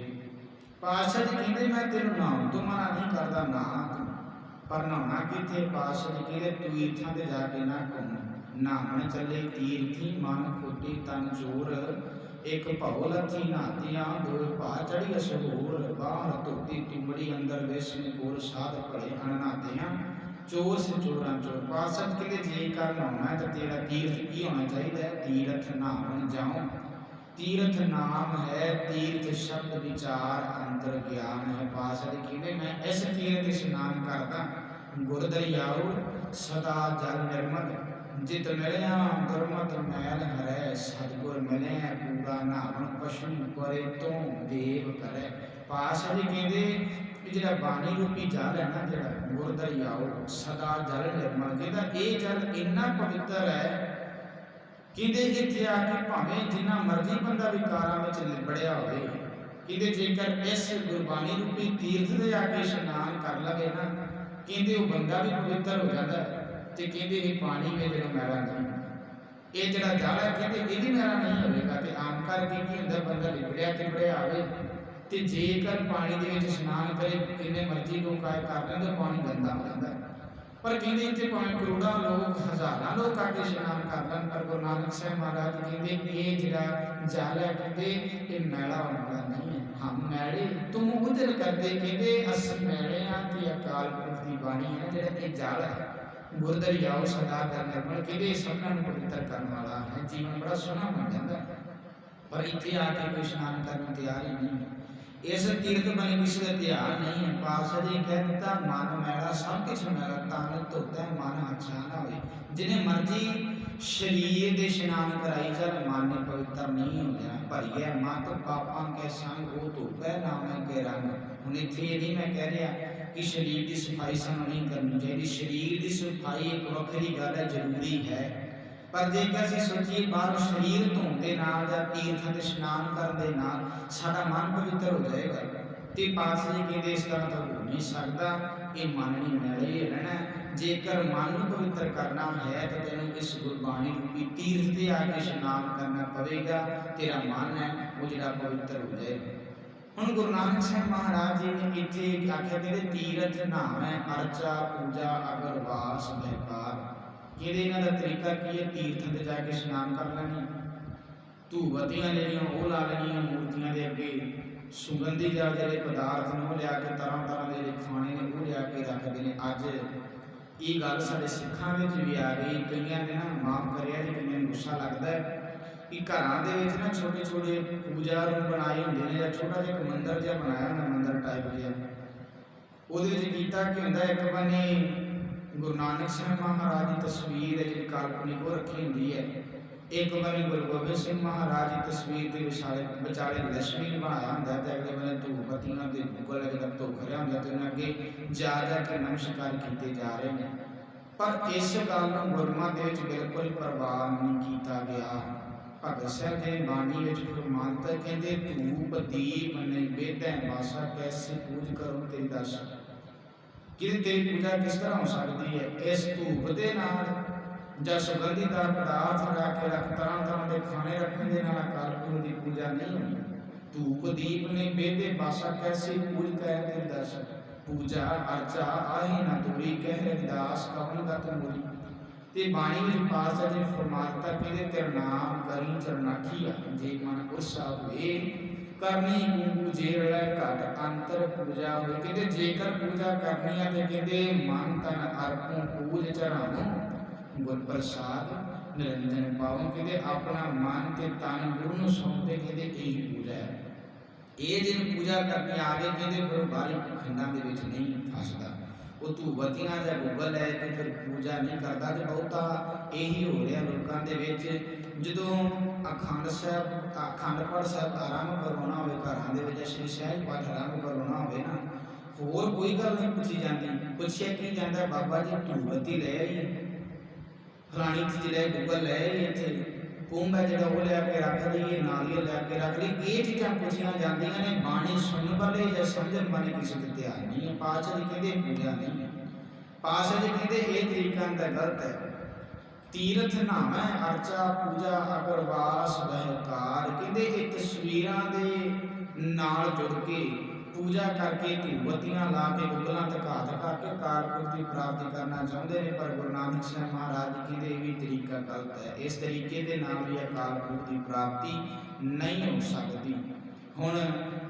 ਪਾਸ਼ਾ ਜੀ ਕਹਿੰਦੇ, ਮੈਂ ਤੈਨੂੰ ਨਾਮ ਤੋਂ ਮਨਾ ਨਹੀਂ ਕਰਦਾ ਨਾ ਪਰ ਨਹਾਉਣਾ ਕਿੱਥੇ? ਪਾਸ਼ਾ ਜੀ ਕਹਿੰਦੇ ਤੀਰਥਾਂ ਤੇ ਜਾ ਕੇ ਨਾ ਘੁੰਮ। ਨਾਮਣ ਚੱਲੇ ਤੀਰਥੀ ਮਨ ਖੋਟੀ ਤਨ ਚੋਰ। ਇੱਕ ਭਉ ਲੱਥੀ ਨਾਤੀਆਂ ਦੋ ਭਾ ਚੜੀ ਅਸਹੂਰ। ਬਾਹਰ ਧੋਤੀ ਟਿੰਬੜੀ ਅੰਦਰ ਵੇਸਨ ਕੋਲ ਸਾਧ ਭਲੇ ਅਣਨਾਤਿਆਂ। ਚੋਰ ਸੇ ਚੋਰਾਂ ਚੋਰ ਪਾਸਤ ਕਹਿੰਦੇ, ਜੇ ਕਰ ਨਹਾਉਣਾ ਤਾਂ ਤੇਰਾ ਤੀਰਥ ਕੀ ਹੋਣਾ ਚਾਹੀਦਾ ਹੈ? ਤੀਰਥ ਨਹਾਉਣ ਜਾਓ ਤੀਰਥ ਨਾਮ ਹੈ, ਤੀਰਥ ਸ਼ਬਦ ਵਿਚਾਰ ਅੰਤਰ ਗਿਆਨ ਹੈ ਪਾਸਾ ਦੇ ਮੈਂ ਇਸ ਤੀਰਥ ਇਸ਼ਨਾਨ ਕਰਦਾ। ਗੁਰ ਦਰਿਆਉ ਸਦਾ ਜਲ ਨਿਰਮਲ, ਜਿਤ ਮਿਲਿਆ ਗੁਰਮਤਿ ਮੈਲ ਹਰੈ, ਸਤਿਗੁਰ ਮਿਲਿਆ ਪੂਰਾ ਨਾਮ ਪਸ਼ੂ ਪਰੇ ਤੋਂ ਦੇਵ ਕਰੈ। ਪਾਸਾ ਜੀ ਕਹਿੰਦੇ ਜਿਹੜਾ ਬਾਣੀ ਰੂਪੀ ਜਲ ਹੈ ਨਾ, ਜਿਹੜਾ ਗੁਰ ਦਰਿਆਉ ਸਦਾ ਜਲ ਨਿਰਮਲ। ਕਹਿੰਦਾ ਇਹ ਜਲ ਇੰਨਾ ਪਵਿੱਤਰ ਹੈ ਕਿਤੇ ਇੱਥੇ ਆ ਕੇ ਭਾਵੇਂ ਜਿੰਨਾ ਮਰਜ਼ੀ ਬੰਦਾ ਵਿਕਾਰਾਂ ਵਿੱਚ ਲਿਬੜਿਆ ਹੋਵੇ, ਕਿਤੇ ਜੇਕਰ ਇਸ ਗੁਰਬਾਣੀ ਰੂਪੀ ਤੀਰਥ ਦੇ ਆ ਕੇ ਇਸ਼ਨਾਨ ਕਰ ਲਵੇ ਨਾ, ਕਹਿੰਦੇ ਉਹ ਬੰਦਾ ਵੀ ਪਵਿੱਤਰ ਹੋ ਜਾਂਦਾ ਤੇ ਕਹਿੰਦੇ ਇਹ ਪਾਣੀ ਵਿੱਚ ਜਿਹੜਾ ਮੈਲਾ ਨਹੀਂ। ਇਹ ਜਿਹੜਾ ਜਲ ਹੈ, ਕਹਿੰਦੇ ਇਹ ਵੀ ਮੈਲਾ ਨਹੀਂ ਹੋਵੇਗਾ ਤੇ ਆਮ ਕਰਕੇ ਕੀ ਹੁੰਦਾ, ਬੰਦਾ ਲਿਬੜਿਆ ਤਿਬੜਿਆ ਆਵੇ ਤੇ ਜੇਕਰ ਪਾਣੀ ਦੇ ਵਿੱਚ ਇਸ਼ਨਾਨ ਕਰੇ, ਕਿੰਨੇ ਮਰਜ਼ੀ ਲੋਕ ਆਏ ਕਰ ਲੈਣ ਤਾਂ ਪਾਣੀ ਗੰਦਾ ਹੋ ਜਾਂਦਾ ਹੈ। ਪਰ ਕਹਿੰਦੇ ਇੱਥੇ ਭਾਵੇਂ ਕਰੋੜਾਂ ਲੋਕ, ਹਜ਼ਾਰਾਂ ਲੋਕ ਆ ਕੇ ਇਸ਼ਨਾਨ ਕਰ ਲੈਣ, ਪਰ ਗੁਰੂ ਨਾਨਕ ਸਾਹਿਬ ਮਹਾਰਾਜ ਕਹਿੰਦੇ, ਇਹ ਜਿਹੜਾ ਜਲ ਹੈ, ਕਹਿੰਦੇ, ਇਹ ਮੈਲਾ ਹੋਣ ਨਹੀਂ ਹੈ। ਹਮ ਮੈਲੇ ਤੁਮ ਉਜਲ ਕਰਦੇ, ਕਹਿੰਦੇ, ਅਸੀਂ ਮੈਲੇ ਆ ਤੇ ਅਕਾਲ ਪੁਰਖ ਦੀ ਬਾਣੀ ਹੈ ਜਿਹੜਾ ਇਹ ਜਲ ਹੈ ਗੁਰਦਰਿਆਉ ਸਦਾ ਕਰ ਨਿਰਮਲ, ਕਹਿੰਦੇ, ਇਹ ਸਭਨਾਂ ਨੂੰ ਪਵਿੱਤਰ ਕਰਨ ਵਾਲਾ ਹੈ। ਜੀਵਨ ਬੜਾ ਸੋਹਣਾ ਬਣ ਜਾਂਦਾ ਹੈ। ਪਰ ਇੱਥੇ ਆ ਕੇ ਕੋਈ ਇਸ਼ਨਾਨ ਕਰਨ ਤਿਆਰ ਹੀ ਨਹੀਂ ਹੈ। ਇਸ ਤੀਰਥ ਬਣੀ ਕਿਸੇ ਧਿਆਨ ਨਹੀਂ ਹੈ। ਪਾਸਾ ਕਹਿ ਦਿੱਤਾ ਮਨ, ਮੈਲਾ, ਸਭ ਕੁਝ ਮੈਲਾ, ਤਨ ਧੋਤਾ ਮਨ ਅੱਛਾ ਨਾ ਹੋਏ ਜਿਹਨੇ ਮਰਜ਼ੀ ਸ਼ਰੀਰ ਦੇ ਇਸ਼ਨਾਨ ਕਰਾਈ ਚੱਲ ਮਨ ਨੇ ਪਵਿੱਤਰ ਨਹੀਂ ਹੋ ਜਾਣਾ ਭਰੀਏ ਮਤ ਪਾਪਾਂ ਕੇ ਸੰਗ ਉਹ ਧੋਪੈ ਨਾਮੇ ਕੇ ਰੰਗ। ਹੁਣ ਇੱਥੇ ਇਹ ਨਹੀਂ ਮੈਂ ਕਹਿ ਰਿਹਾ ਕਿ ਸ਼ਰੀਰ ਦੀ ਸਫ਼ਾਈ ਸਾਨੂੰ ਨਹੀਂ ਕਰਨੀ ਚਾਹੀਦੀ। ਸ਼ਰੀਰ ਦੀ ਸਫ਼ਾਈ ਇੱਕ ਵੱਖਰੀ ਗੱਲ ਹੈ, ਜ਼ਰੂਰੀ ਹੈ। ਪਰ ਜੇਕਰ ਅਸੀਂ ਸੋਚੀਏ ਬਾਹਰੋਂ ਸਰੀਰ ਧੋਣ ਦੇ ਨਾਲ ਜਾਂ ਤੀਰਥ ਦੇ ਇਸ਼ਨਾਨ ਕਰਨ ਦੇ ਨਾਲ ਸਾਡਾ ਮਨ ਪਵਿੱਤਰ ਹੋ ਜਾਏਗਾ, ਤੇ ਪਾਸ ਜੀ ਕਹਿੰਦੇ ਇਸ ਤਰ੍ਹਾਂ ਤਾਂ ਹੋ ਨਹੀਂ ਸਕਦਾ। ਇਹ ਮਨ ਨਹੀਂ ਮੈਲੇ ਰਹਿਣਾ ਜੇਕਰ ਮਨ ਨੂੰ ਪਵਿੱਤਰ ਕਰਨਾ ਹੈ, ਤਾਂ ਤੈਨੂੰ ਇਸ ਗੁਰਬਾਣੀ ਰੂਪੀ ਤੀਰਥ ਤੇ ਆ ਕੇ ਇਸ਼ਨਾਨ ਕਰਨਾ ਪਵੇਗਾ। ਤੇਰਾ ਮਨ ਹੈ, ਉਹ ਜਿਹੜਾ ਪਵਿੱਤਰ ਹੋ ਜਾਏਗਾ ਹੁਣ ਗੁਰੂ ਨਾਨਕ ਸਾਹਿਬ ਮਹਾਰਾਜ ਜੀ ਨੇ ਇੱਥੇ ਆਖਿਆ, ਕਹਿੰਦੇ ਤੀਰਥ ਨਾਮ ਹੈ ਅਰਚਾ, ਪੂਜਾ ਅਗਰਵਾਸ ਬਹਿਕਾਰ ਇਹਦੇ ਇਹਨਾਂ ਦਾ ਤਰੀਕਾ ਕੀ ਹੈ? ਤੀਰਥਾਂ ਤੇ ਜਾ ਕੇ ਇਸ਼ਨਾਨ ਕਰ ਲੈਣੀ। ਧੂਵਤੀਆਂ ਜਿਹੜੀਆਂ, ਉਹ ਲਾ ਲੈਣੀਆਂ ਮੂਰਤੀਆਂ ਦੇ ਅੱਗੇ। ਸੁਗੰਧੀ ਜਾਂ ਜਿਹੜੇ ਪਦਾਰਥ ਨੇ, ਉਹ ਲਿਆ ਕੇ ਤਰ੍ਹਾਂ ਤਰ੍ਹਾਂ ਦੇ ਖਾਣੇ ਨੇ, ਉਹ ਲਿਆ ਕੇ ਰੱਖਦੇ ਨੇ। ਅੱਜ ਇਹ ਗੱਲ ਸਾਡੇ ਸਿੱਖਾਂ ਵਿੱਚ ਵੀ ਆ ਗਈ। ਕਈਆਂ ਨੇ ਨਾ ਮਾਫ ਕਰਿਆ ਜੀ, ਕਈਆਂ ਨੂੰ ਗੁੱਸਾ ਲੱਗਦਾ ਹੈ ਕਿ ਘਰਾਂ ਦੇ ਵਿੱਚ ਨਾ ਛੋਟੇ ਛੋਟੇ ਪੂਜਾ ਰੂਮ ਬਣਾਏ ਹੁੰਦੇ ਨੇ, ਜਾਂ ਛੋਟਾ ਜਿਹਾ ਇੱਕ ਮੰਦਿਰ ਜਿਹਾ ਬਣਾਇਆ ਹੁੰਦਾ, ਮੰਦਿਰ ਟਾਈਪ ਜਿਹਾ। ਉਹਦੇ ਵਿੱਚ ਕੀਤਾ ਕੀ ਹੁੰਦਾ, ਇੱਕ ਬੰਨੇ ਗੁਰੂ ਨਾਨਕ ਸਿੰਘ ਮਹਾਰਾਜ ਦੀ ਤਸਵੀਰ ਹੈ ਜਿਹੜੀ ਕਾਲਪਨਿਕ ਉਹ ਰੱਖੀ ਹੁੰਦੀ ਹੈ। ਇੱਕ ਵਾਰੀ ਗੁਰੂ ਗੋਬਿੰਦ ਸਿੰਘ ਮਹਾਰਾਜ ਦੀ ਤਸਵੀਰ ਦੇ ਵਿਚਾਲੇ ਵਿਚਾਲੇ ਲక్ష్ਮੀ ਬਣਾਇਆ ਹੁੰਦਾ ਹੈ ਤੇ ਅਗਲੇ ਬੰਨੇ ਧੂਪ ਦੇ ਮੁਗਲ ਅਗੇ ਤੱਕ ਧੋਖ ਰਿਹਾ ਹੁੰਦਾ ਤੇ ਉਹਨਾਂ ਅੱਗੇ ਜਾ ਜਾ ਕੇ ਨਮਸਕਾਰ ਕੀਤੇ ਜਾ ਰਹੇ ਨੇ। ਪਰ ਇਸ ਗੱਲ ਨੂੰ ਗੁਰਮਤਿ ਦੇ ਵਿੱਚ ਬਿਲਕੁਲ ਹੀ ਨਹੀਂ ਕੀਤਾ ਗਿਆ। ਭਗਤ ਸਾਹਿਬ ਦੇ ਬਾਣੀ ਵਿੱਚ ਗੁਰਮੰਤ ਕਹਿੰਦੇ, ਧੂਪ ਦੀਪ ਨੈਵੇਦੈ ਮਾਸਾ ਕੈਸੇ ਪੂਜ ਕਰੋ ਤੇਰੀ ਦਰਸ਼ ਕਿ ਤੇਰੀ ਪੂਜਾ ਕਿਸ ਤਰ੍ਹਾਂ ਹੋ ਸਕਦੀ ਹੈ? ਇਸ ਧੂਪ ਦੇ ਨਾਲ ਜਾਂ ਸੁਗੰਧੀਦਾਰ ਪਦਾਰਥ ਰੱਖ ਕੇ ਰੱਖ, ਤਰ੍ਹਾਂ ਤਰ੍ਹਾਂ ਦੇ ਖਾਣੇ ਰੱਖਣ ਦੇ ਨਾਲ ਅਕਾਲ ਪੁਰਖ ਦੀ ਪੂਜਾ ਨਹੀਂ ਹੋਣੀ। ਧੂਪ ਦੀਪ ਨੇ ਬੇਦੇ ਬਾਸਾ ਕੈਸੇ ਪੂਜ ਕਰੇ ਤੇਰੀ ਦਰਸ਼ ਪੂਜਾ ਅਰਚਾ ਆਹੀ ਨਾ ਤੁਰੀ ਕਹਿ ਰਵਿਦਾਸ ਕਵਨ ਦਾ ਤਮੂਰੀ ਤੇ ਬਾਣੀ ਵਿੱਚ ਪਾਸਾ ਜੀ ਫਰਮਾਨਤਾ ਕਹਿੰਦੇ ਤੇਰਾ ਨਾਮ ਕਰੀ ਚਰਨਾਠੀਆ ਜੇ ਮਨ ਉਰਸਾ ਹੋਏ ਕਰਨੀ ਗੁੰਗੂ ਜੇੜਾ ਘਟ ਅੰਤਰ ਪੂਜਾ ਹੋਏ ਕਹਿੰਦੇ ਜੇਕਰ ਪੂਜਾ ਕਰਨੀ ਆ ਤੇ ਕਹਿੰਦੇ ਮਨ ਤਨ ਅਰਪਣ ਪੂਜ ਚੜਾਉ ਗੁਰ ਪ੍ਰਸਾਦ ਨਿਰੰਜਨ ਪਾਵਨ ਕਹਿੰਦੇ ਆਪਣਾ ਮਨ ਤੇ ਤਨ ਗੁਰੂ ਨੂੰ ਸੌਂਪਦੇ ਕਹਿੰਦੇ ਇਹੀ ਪੂਜਾ ਹੈ ਇਹ ਜਿਹਨੂੰ ਪੂਜਾ ਕਰਨੀ ਆ ਗਏ ਕਹਿੰਦੇ ਫਿਰ ਉਹ ਬਾਹਰੀ ਖੰਡਾਂ ਦੇ ਵਿੱਚ ਨਹੀਂ ਫਸਦਾ ਉਹ ਧੂਬਤੀਆਂ ਜਾਂ ਗੁੱਗਲ ਹੈ ਤੇ ਫਿਰ ਪੂਜਾ ਨਹੀਂ ਕਰਦਾ ਤੇ ਬਹੁਤਾ ਇਹੀ ਹੋ ਰਿਹਾ ਲੋਕਾਂ ਦੇ ਵਿੱਚ ਜਦੋਂ ਅਖੰਡ ਸਾਹਿਬ, ਅਖੰਡ ਪਾਠ ਸਾਹਿਬ ਆਰੰਭ ਕਰਵਾਉਣਾ ਹੋਵੇ, ਘਰਾਂ ਦੇ ਵਿੱਚ ਸ਼੍ਰੀ ਸਹਿਜ ਪਾਠ ਆਰੰਭ ਕਰਵਾਉਣਾ ਹੋਵੇ ਨਾ, ਹੋਰ ਕੋਈ ਗੱਲ ਨਹੀਂ ਪੁੱਛੀ ਜਾਂਦੀ। ਪੁੱਛਿਆ ਕੀ ਜਾਂਦਾ? ਬਾਬਾ ਜੀ ਧੂਬਤੀ ਲੈ ਆਈ ਫਲਾਣੀ ਚੀਜ਼ ਲੈ, ਗੁੱਗਲ ਲੈ ਆਈ ਇੱਥੇ। ਕੁੰਭ ਹੈ ਜਿਹੜਾ ਉਹ ਲੈ ਕੇ ਰੱਖ ਲਈ ਨਾਲੀਏ ਲਿਆ ਕੇ ਰੱਖ ਲਈ। ਇਹ ਚੀਜ਼ਾਂ ਪੁੱਛੀਆਂ ਜਾਂਦੀਆਂ ਨੇ, ਬਾਣੀ ਸੁਣਨ ਵਾਲੇ ਜਾਂ ਸਮਝਣ ਵਾਲੇ ਕਿਸੇ ਦੇ ਧਿਆਨ ਨਹੀਂ ਹੈ। ਜੀ ਕਹਿੰਦੇ ਪੂਜਾ ਨਹੀਂ ਹੈ। ਜੀ ਕਹਿੰਦੇ ਇਹ ਤਰੀਕਾ ਦਾ ਗਲਤ ਹੈ। ਤੀਰਥ ਨਾਮ ਹੈ ਅਰਚਾ ਪੂਜਾ ਅਗਰਵਾਸ ਬਹਿਕਾਰ ਕਹਿੰਦੇ ਇਹ ਤਸਵੀਰਾਂ ਦੇ ਨਾਲ ਜੁੜ ਕੇ ਪੂਜਾ ਕਰਕੇ ਧੂਪਤੀਆਂ ਲਾ ਕੇ ਗੁਗਲਾਂ ਧਕਾ ਧਕਾ ਕੇ ਕਾਰਪੁਰ ਦੀ ਪ੍ਰਾਪਤੀ ਕਰਨਾ ਚਾਹੁੰਦੇ ਨੇ, ਪਰ ਗੁਰੂ ਨਾਨਕ ਸਾਹਿਬ ਮਹਾਰਾਜ ਜੀ ਕਹਿੰਦੇ ਇਹ ਵੀ ਤਰੀਕਾ ਗਲਤ ਹੈ। ਇਸ ਤਰੀਕੇ ਦੇ ਨਾਲ ਵੀ ਅਕਾਲ ਪੁਰਖ ਦੀ ਪ੍ਰਾਪਤੀ ਨਹੀਂ ਹੋ ਸਕਦੀ। ਹੁਣ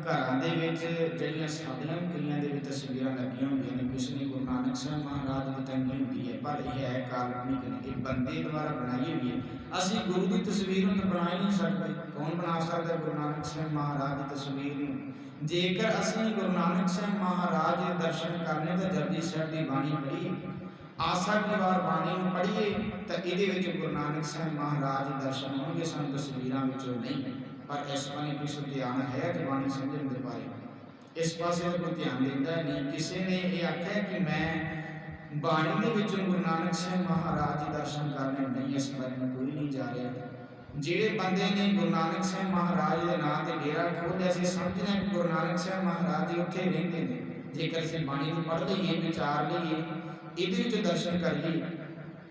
ਘਰਾਂ ਦੇ ਵਿੱਚ ਜਿਹੜੀਆਂ ਸਾਡੀਆਂ ਵੀ ਕਈਆਂ ਦੇ ਵਿੱਚ ਤਸਵੀਰਾਂ ਲੱਗੀਆਂ ਹੁੰਦੀਆਂ ਨੇ, ਕੁਛ ਨੇ ਗੁਰੂ ਨਾਨਕ ਸਾਹਿਬ ਮਹਾਰਾਜ ਦੀ ਟੰਗੀ ਹੁੰਦੀ ਹੈ, ਪਰ ਇਹ ਹੈ ਕਾਲਪਨਿਕ ਨਹੀਂ ਇਹ ਬੰਦੇ ਦੁਆਰਾ ਬਣਾਈ ਹੋਈ ਹੈ। ਅਸੀਂ ਗੁਰੂ ਦੀ ਤਸਵੀਰ ਨੂੰ ਤਾਂ ਬਣਾ ਹੀ ਨਹੀਂ ਸਕਦੇ। ਕੌਣ ਬਣਾ ਸਕਦਾ ਗੁਰੂ ਨਾਨਕ ਸਾਹਿਬ ਮਹਾਰਾਜ ਦੀ ਤਸਵੀਰ ਨੂੰ? ਜੇਕਰ ਅਸੀਂ ਗੁਰੂ ਨਾਨਕ ਸਾਹਿਬ ਮਹਾਰਾਜ ਦੇ ਦਰਸ਼ਨ ਕਰਨੇ ਤਾਂ ਜਪਜੀ ਸਾਹਿਬ ਦੀ ਬਾਣੀ ਪੜ੍ਹੀਏ। ਆਸਾ ਦੀ ਵਾਰ ਬਾਣੀ ਨੂੰ ਪੜ੍ਹੀਏ ਤਾਂ ਇਹਦੇ ਵਿੱਚ ਗੁਰੂ ਨਾਨਕ ਸਾਹਿਬ ਮਹਾਰਾਜ ਦੇ ਦਰਸ਼ਨ ਹੋਣਗੇ, ਸਾਨੂੰ ਤਸਵੀਰਾਂ ਵਿੱਚੋਂ ਨਹੀਂ ਪਰ ਇਸ ਬਾਰੇ ਕਿਸੇ ਧਿਆਨ ਹੈ ਕਿ ਬਾਣੀ ਸਮਝਣ ਦੇ ਬਾਰੇ। ਇਸ ਪਾਸੇ ਕੋਈ ਧਿਆਨ ਦਿੰਦਾ ਨਹੀਂ। ਕਿਸੇ ਨੇ ਇਹ ਆਖਿਆ ਕਿ ਮੈਂ ਬਾਣੀ ਦੇ ਵਿੱਚ ਗੁਰੂ ਨਾਨਕ ਸਾਹਿਬ ਮਹਾਰਾਜ ਦੇ ਦਰਸ਼ਨ ਕਰਨ ਨਹੀਂ, ਇਸ ਬਾਰੇ ਮੈਂ ਕੋਈ ਨਹੀਂ ਜਾ ਰਿਹਾ। ਜਿਹੜੇ ਬੰਦੇ ਨੇ ਗੁਰੂ ਨਾਨਕ ਸਾਹਿਬ ਮਹਾਰਾਜ ਦੇ ਨਾਂ ਤੇ ਡੇਰਾ ਖੋਲ੍ਹਿਆ ਸੀ, ਸਮਝਦੇ ਹਾਂ ਕਿ ਗੁਰੂ ਨਾਨਕ ਸਾਹਿਬ ਮਹਾਰਾਜ ਜੀ ਉੱਥੇ ਰਹਿੰਦੇ ਨੇ। ਜੇਕਰ ਅਸੀਂ ਬਾਣੀ ਨੂੰ ਪੜ੍ਹ ਲਈਏ, ਵਿਚਾਰ ਲਈਏ, ਇਹਦੇ ਵਿੱਚ ਦਰਸ਼ਨ ਕਰੀਏ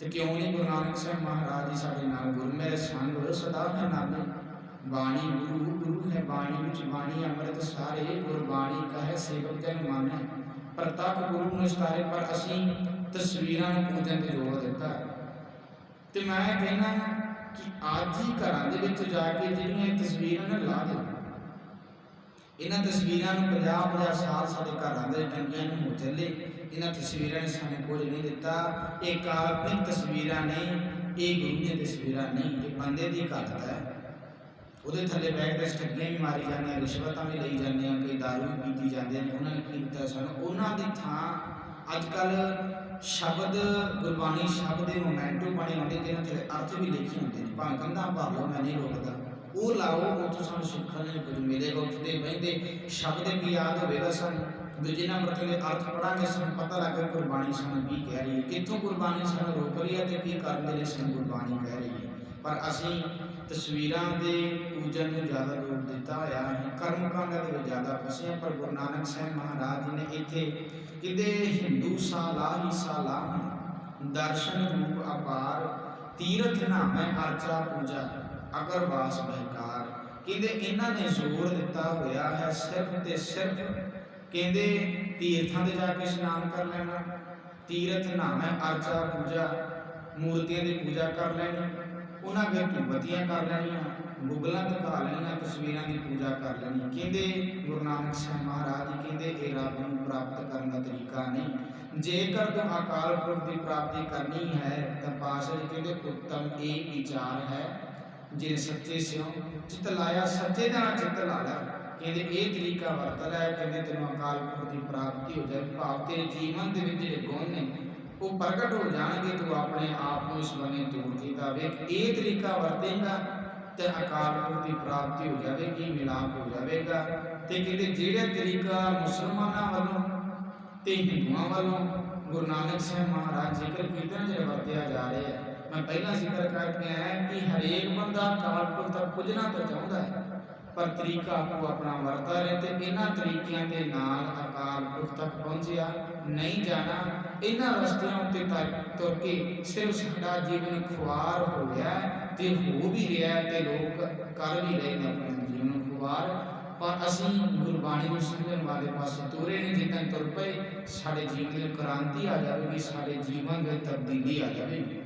ਤੇ ਕਿਉਂ ਨਹੀਂ ਗੁਰੂ ਨਾਨਕ ਸਾਹਿਬ ਮਹਾਰਾਜ ਜੀ ਸਾਡੇ ਨਾਲ ਗੁਰੂ ਮੇਰੇ ਸੰਗ ਸਦਾ ਹੈ ਨਾਮੇ ਬਾਣੀ ਗੁਰੂ ਗੁਰੂ ਹੈ ਬਾਣੀ ਵਿੱਚ ਬਾਣੀ ਅੰਮ੍ਰਿਤ ਸਾਰੇ ਗੁਰਬਾਣੀ ਕਹੇ ਸੇਵਕ ਜਨ ਮਾਨੈ। ਪ੍ਰਤੱਖ ਗੁਰੂ ਨੂੰ ਸਤਾਰੇ ਪਰ ਅਸੀਂ ਤਸਵੀਰਾਂ ਨੂੰ ਪੂਜਣ ਤੇ ਜ਼ੋਰ ਦਿੱਤਾ। ਤੇ ਮੈਂ ਕਹਿੰਦਾ ਕਿ ਅੱਜ ਹੀ ਘਰਾਂ ਦੇ ਵਿੱਚ ਜਾ ਕੇ ਜਿਹੜੀਆਂ ਇਹ ਤਸਵੀਰਾਂ ਨੇ ਲਾ ਦੇ ਇਹਨਾਂ ਤਸਵੀਰਾਂ ਨੂੰ 50 50 ਸਾਲ ਸਾਡੇ ਘਰਾਂ ਦੇ ਟੰਗੀਆਂ ਨੂੰ ਹੋ ਚੱਲੇ। ਇਹਨਾਂ ਤਸਵੀਰਾਂ ਨੇ ਸਾਨੂੰ ਕੁਝ ਨਹੀਂ ਦਿੱਤਾ। ਇਹ ਕਾਲਪਨਿਕ ਤਸਵੀਰਾਂ ਨਹੀਂ ਇਹ ਗੁਰੂ ਦੀਆਂ ਤਸਵੀਰਾਂ ਨਹੀਂ ਇਹ ਬੰਦੇ ਦੀ ਘਾਟ ਹੈ। ਉਹਦੇ ਥੱਲੇ ਬੈਠ ਕੇ ਠੱਗੀਆਂ ਵੀ ਮਾਰੀ ਜਾਂਦੀਆਂ, ਰਿਸ਼ਵਤਾਂ ਵੀ ਲਈ ਜਾਂਦੀਆਂ, ਕਈ ਦਾਰੂ ਵੀ ਪੀਤੀ ਜਾਂਦੇ ਨੇ, ਉਹਨਾਂ ਨੇ ਕੀ ਕੀਤਾ ਸਾਨੂੰ? ਉਹਨਾਂ ਦੀ ਥਾਂ ਅੱਜ ਕੱਲ ਸ਼ਬਦ, ਗੁਰਬਾਣੀ ਸ਼ਬਦ ਦੇ ਮੋਮੈਂਟੋ ਬਣੇ ਹੁੰਦੇ ਜਿਹਨਾਂ ਤੇ ਅਰਥ ਵੀ ਲਿਖੇ ਹੁੰਦੇ ਨੇ। ਭਾਵੇਂ ਕੰਧਾਂ ਭਰ ਲਓ, ਮੈਂ ਨਹੀਂ ਰੋਕਦਾ। ਉਹ ਲਾਓ, ਉੱਥੋਂ ਸਾਨੂੰ ਸਿੱਖਣ ਲਈ ਕੁਝ ਮਿਲੇਗਾ ਉੱਥੇ ਦੇ ਬਹਿੰਦੇ, ਸ਼ਬਦ ਵੀ ਯਾਦ ਹੋਵੇਗਾ ਸਾਨੂੰ? ਦੂਜੇ ਨੰਬਰ ਤੇ ਅਰਥ ਪੜਾਂਗੇ ਸਾਨੂੰ ਪਤਾ ਲੱਗੇ ਗੁਰਬਾਣੀ ਸਾਨੂੰ ਕੀ ਕਹਿ ਰਹੀ ਹੈ। ਕਿੱਥੋਂ ਗੁਰਬਾਣੀ ਸਾਨੂੰ ਰੋਕ ਰਹੀ ਹੈ ਤੇ ਕੀ ਕਰਨ ਦੇ ਲਈ ਸਾਨੂੰ ਗੁਰਬਾਣੀ ਕਹਿ ਰਹੀ ਹੈ? ਪਰ ਅਸੀਂ ਤਸਵੀਰਾਂ ਦੇ ਪੂਜਨ ਨੂੰ ਜ਼ਿਆਦਾ ਜ਼ੋਰ ਦਿੱਤਾ ਹੋਇਆ ਹੈ। ਕਰਮ ਕਾਂਡਾਂ ਦੇ ਵਿੱਚ ਜ਼ਿਆਦਾ ਫਸੇ ਪਰ ਗੁਰੂ ਨਾਨਕ ਸਾਹਿਬ ਮਹਾਰਾਜ ਜੀ ਨੇ ਇੱਥੇ ਕਿਤੇ ਹਿੰਦੂ ਸਾਲਾ ਸਾਲਾਹੀ ਸਾਲਾਹ ਦਰਸ਼ਨ ਰੂਪ ਅਪਾਰ ਤੀਰਥ ਨਾਮੈ ਅਰਚਾ ਪੂਜਾ ਅਗਰਵਾਸ ਬਹਿਕਾਰ ਕਹਿੰਦੇ ਇਹਨਾਂ ਨੇ ਜ਼ੋਰ ਦਿੱਤਾ ਹੋਇਆ ਹੈ, ਸਿਰਫ ਤੇ ਸਿਰਫ ਕਹਿੰਦੇ ਤੀਰਥਾਂ ਤੇ ਜਾ ਕੇ ਇਸ਼ਨਾਨ ਕਰ ਲੈਣਾ, ਤੀਰਥ ਨਾਮੈ ਅਰਚਾ ਪੂਜਾ, ਮੂਰਤੀਆਂ ਦੀ ਪੂਜਾ ਕਰ ਲੈਣੀ ਉਹਨਾਂ ਅੱਗੇ ਧੂਪਤੀਆਂ ਕਰ ਲੈਣੀਆਂ ਗੁਗਲਾਂ ਦਿਖਾ ਲੈਣੀਆਂ, ਤਸਵੀਰਾਂ ਦੀ ਪੂਜਾ ਕਰ ਲੈਣੀ। ਕਹਿੰਦੇ ਗੁਰੂ ਨਾਨਕ ਸਾਹਿਬ ਮਹਾਰਾਜ ਜੀ ਕਹਿੰਦੇ, ਇਹ ਰੱਬ ਨੂੰ ਪ੍ਰਾਪਤ ਕਰਨ ਦਾ ਤਰੀਕਾ ਨਹੀਂ। ਜੇਕਰ ਤੂੰ ਅਕਾਲ ਪੁਰਖ ਦੀ ਪ੍ਰਾਪਤੀ ਕਰਨੀ ਹੈ, ਤਾਂ ਪਾਸ਼ਾ ਜੀ ਕਹਿੰਦੇ, ਉੱਤਮ ਇਹ ਵਿਚਾਰ ਹੈ, ਜੇ ਸੱਚੇ ਸਿਓ ਚਿਤ ਲਾਇਆ, ਸੱਚੇ ਦਾ ਚਿਤ ਲਾਇਆ ਕਹਿੰਦੇ, ਇਹ ਤਰੀਕਾ ਵਰਤ ਲੈ। ਕਹਿੰਦੇ, ਤੈਨੂੰ ਅਕਾਲ ਪੁਰਖ ਦੀ ਪ੍ਰਾਪਤੀ ਹੋ ਜਾਏ। ਭਾਵ ਤੇ ਜੀਵਨ ਦੇ ਵਿੱਚ ਜਿਹੜੇ ਗੁਣ ਨੇ ਉਹ ਪ੍ਰਗਟ ਹੋ ਜਾਣਗੇ ਤੂੰ ਆਪਣੇ ਆਪ ਨੂੰ ਇਸ ਬੰਨੇ ਤੋੜ ਕੀਤਾ ਵੇਖ, ਇਹ ਤਰੀਕਾ ਵਰਤੇਗਾ ਤੇ ਅਕਾਲ ਪੁਰਖ ਦੀ ਪ੍ਰਾਪਤੀ ਹੋ ਜਾਵੇਗੀ, ਮਿਲਾਪ ਹੋ ਜਾਵੇਗਾ ਤੇ ਕਹਿੰਦੇ ਜਿਹੜਾ ਤਰੀਕਾ ਮੁਸਲਮਾਨਾਂ ਵੱਲੋਂ ਤੇ ਹਿੰਦੂਆਂ ਵੱਲੋਂ ਗੁਰੂ ਨਾਨਕ ਸਾਹਿਬ ਮਹਾਰਾਜ ਜ਼ਿਕਰ ਕੀਰਤਨ ਜਿਹੜੇ ਵਰਤਿਆ ਜਾ ਰਿਹਾ ਹੈ, ਮੈਂ ਪਹਿਲਾਂ ਜ਼ਿਕਰ ਕਰਕੇ ਆਇਆ ਕਿ ਹਰੇਕ ਬੰਦਾ ਅਕਾਲ ਪੁਰਖ ਤੱਕ ਪੁੱਜਣਾ ਤਾਂ ਚਾਹੁੰਦਾ ਹੈ, ਪਰ ਤਰੀਕਾ ਆਪੋ ਆਪਣਾ ਵਰਤਾ ਰਹੇ ਤੇ ਇਹਨਾਂ ਤਰੀਕਿਆਂ ਦੇ ਨਾਲ ਅਕਾਲ ਪੁਰਖ ਤੱਕ ਪਹੁੰਚਿਆ, ਨਹੀਂ ਜਾਣਾ ਇਹਨਾਂ ਰਸਤਿਆਂ ਉੱਤੇ ਤੱਕ ਤੁਰ ਕੇ ਸਿਰਫ ਸਾਡਾ ਜੀਵਨ ਖੁਆਰ ਹੋ ਗਿਆ ਹੈ ਤੇ ਹੋ ਵੀ ਰਿਹਾ ਹੈ ਤੇ ਲੋਕ ਕਰ ਵੀ ਰਹੇ ਨੇ ਆਪਣੇ ਜੀਵਨ ਨੂੰ ਖੁਆਰ। ਪਰ ਅਸੀਂ ਗੁਰਬਾਣੀ ਨੂੰ ਸਮਝਣ ਵਾਲੇ ਪਾਸੇ ਤੁਰੇ ਨੇ ਜਿੱਦਾਂ ਤੁਰ ਪਏ, ਸਾਡੇ ਜੀਵਨ ਵਿੱਚ ਕ੍ਰਾਂਤੀ ਆ ਜਾਵੇਗੀ, ਸਾਡੇ ਜੀਵਨ ਵਿੱਚ ਤਬਦੀਲੀ ਆ ਜਾਵੇਗੀ।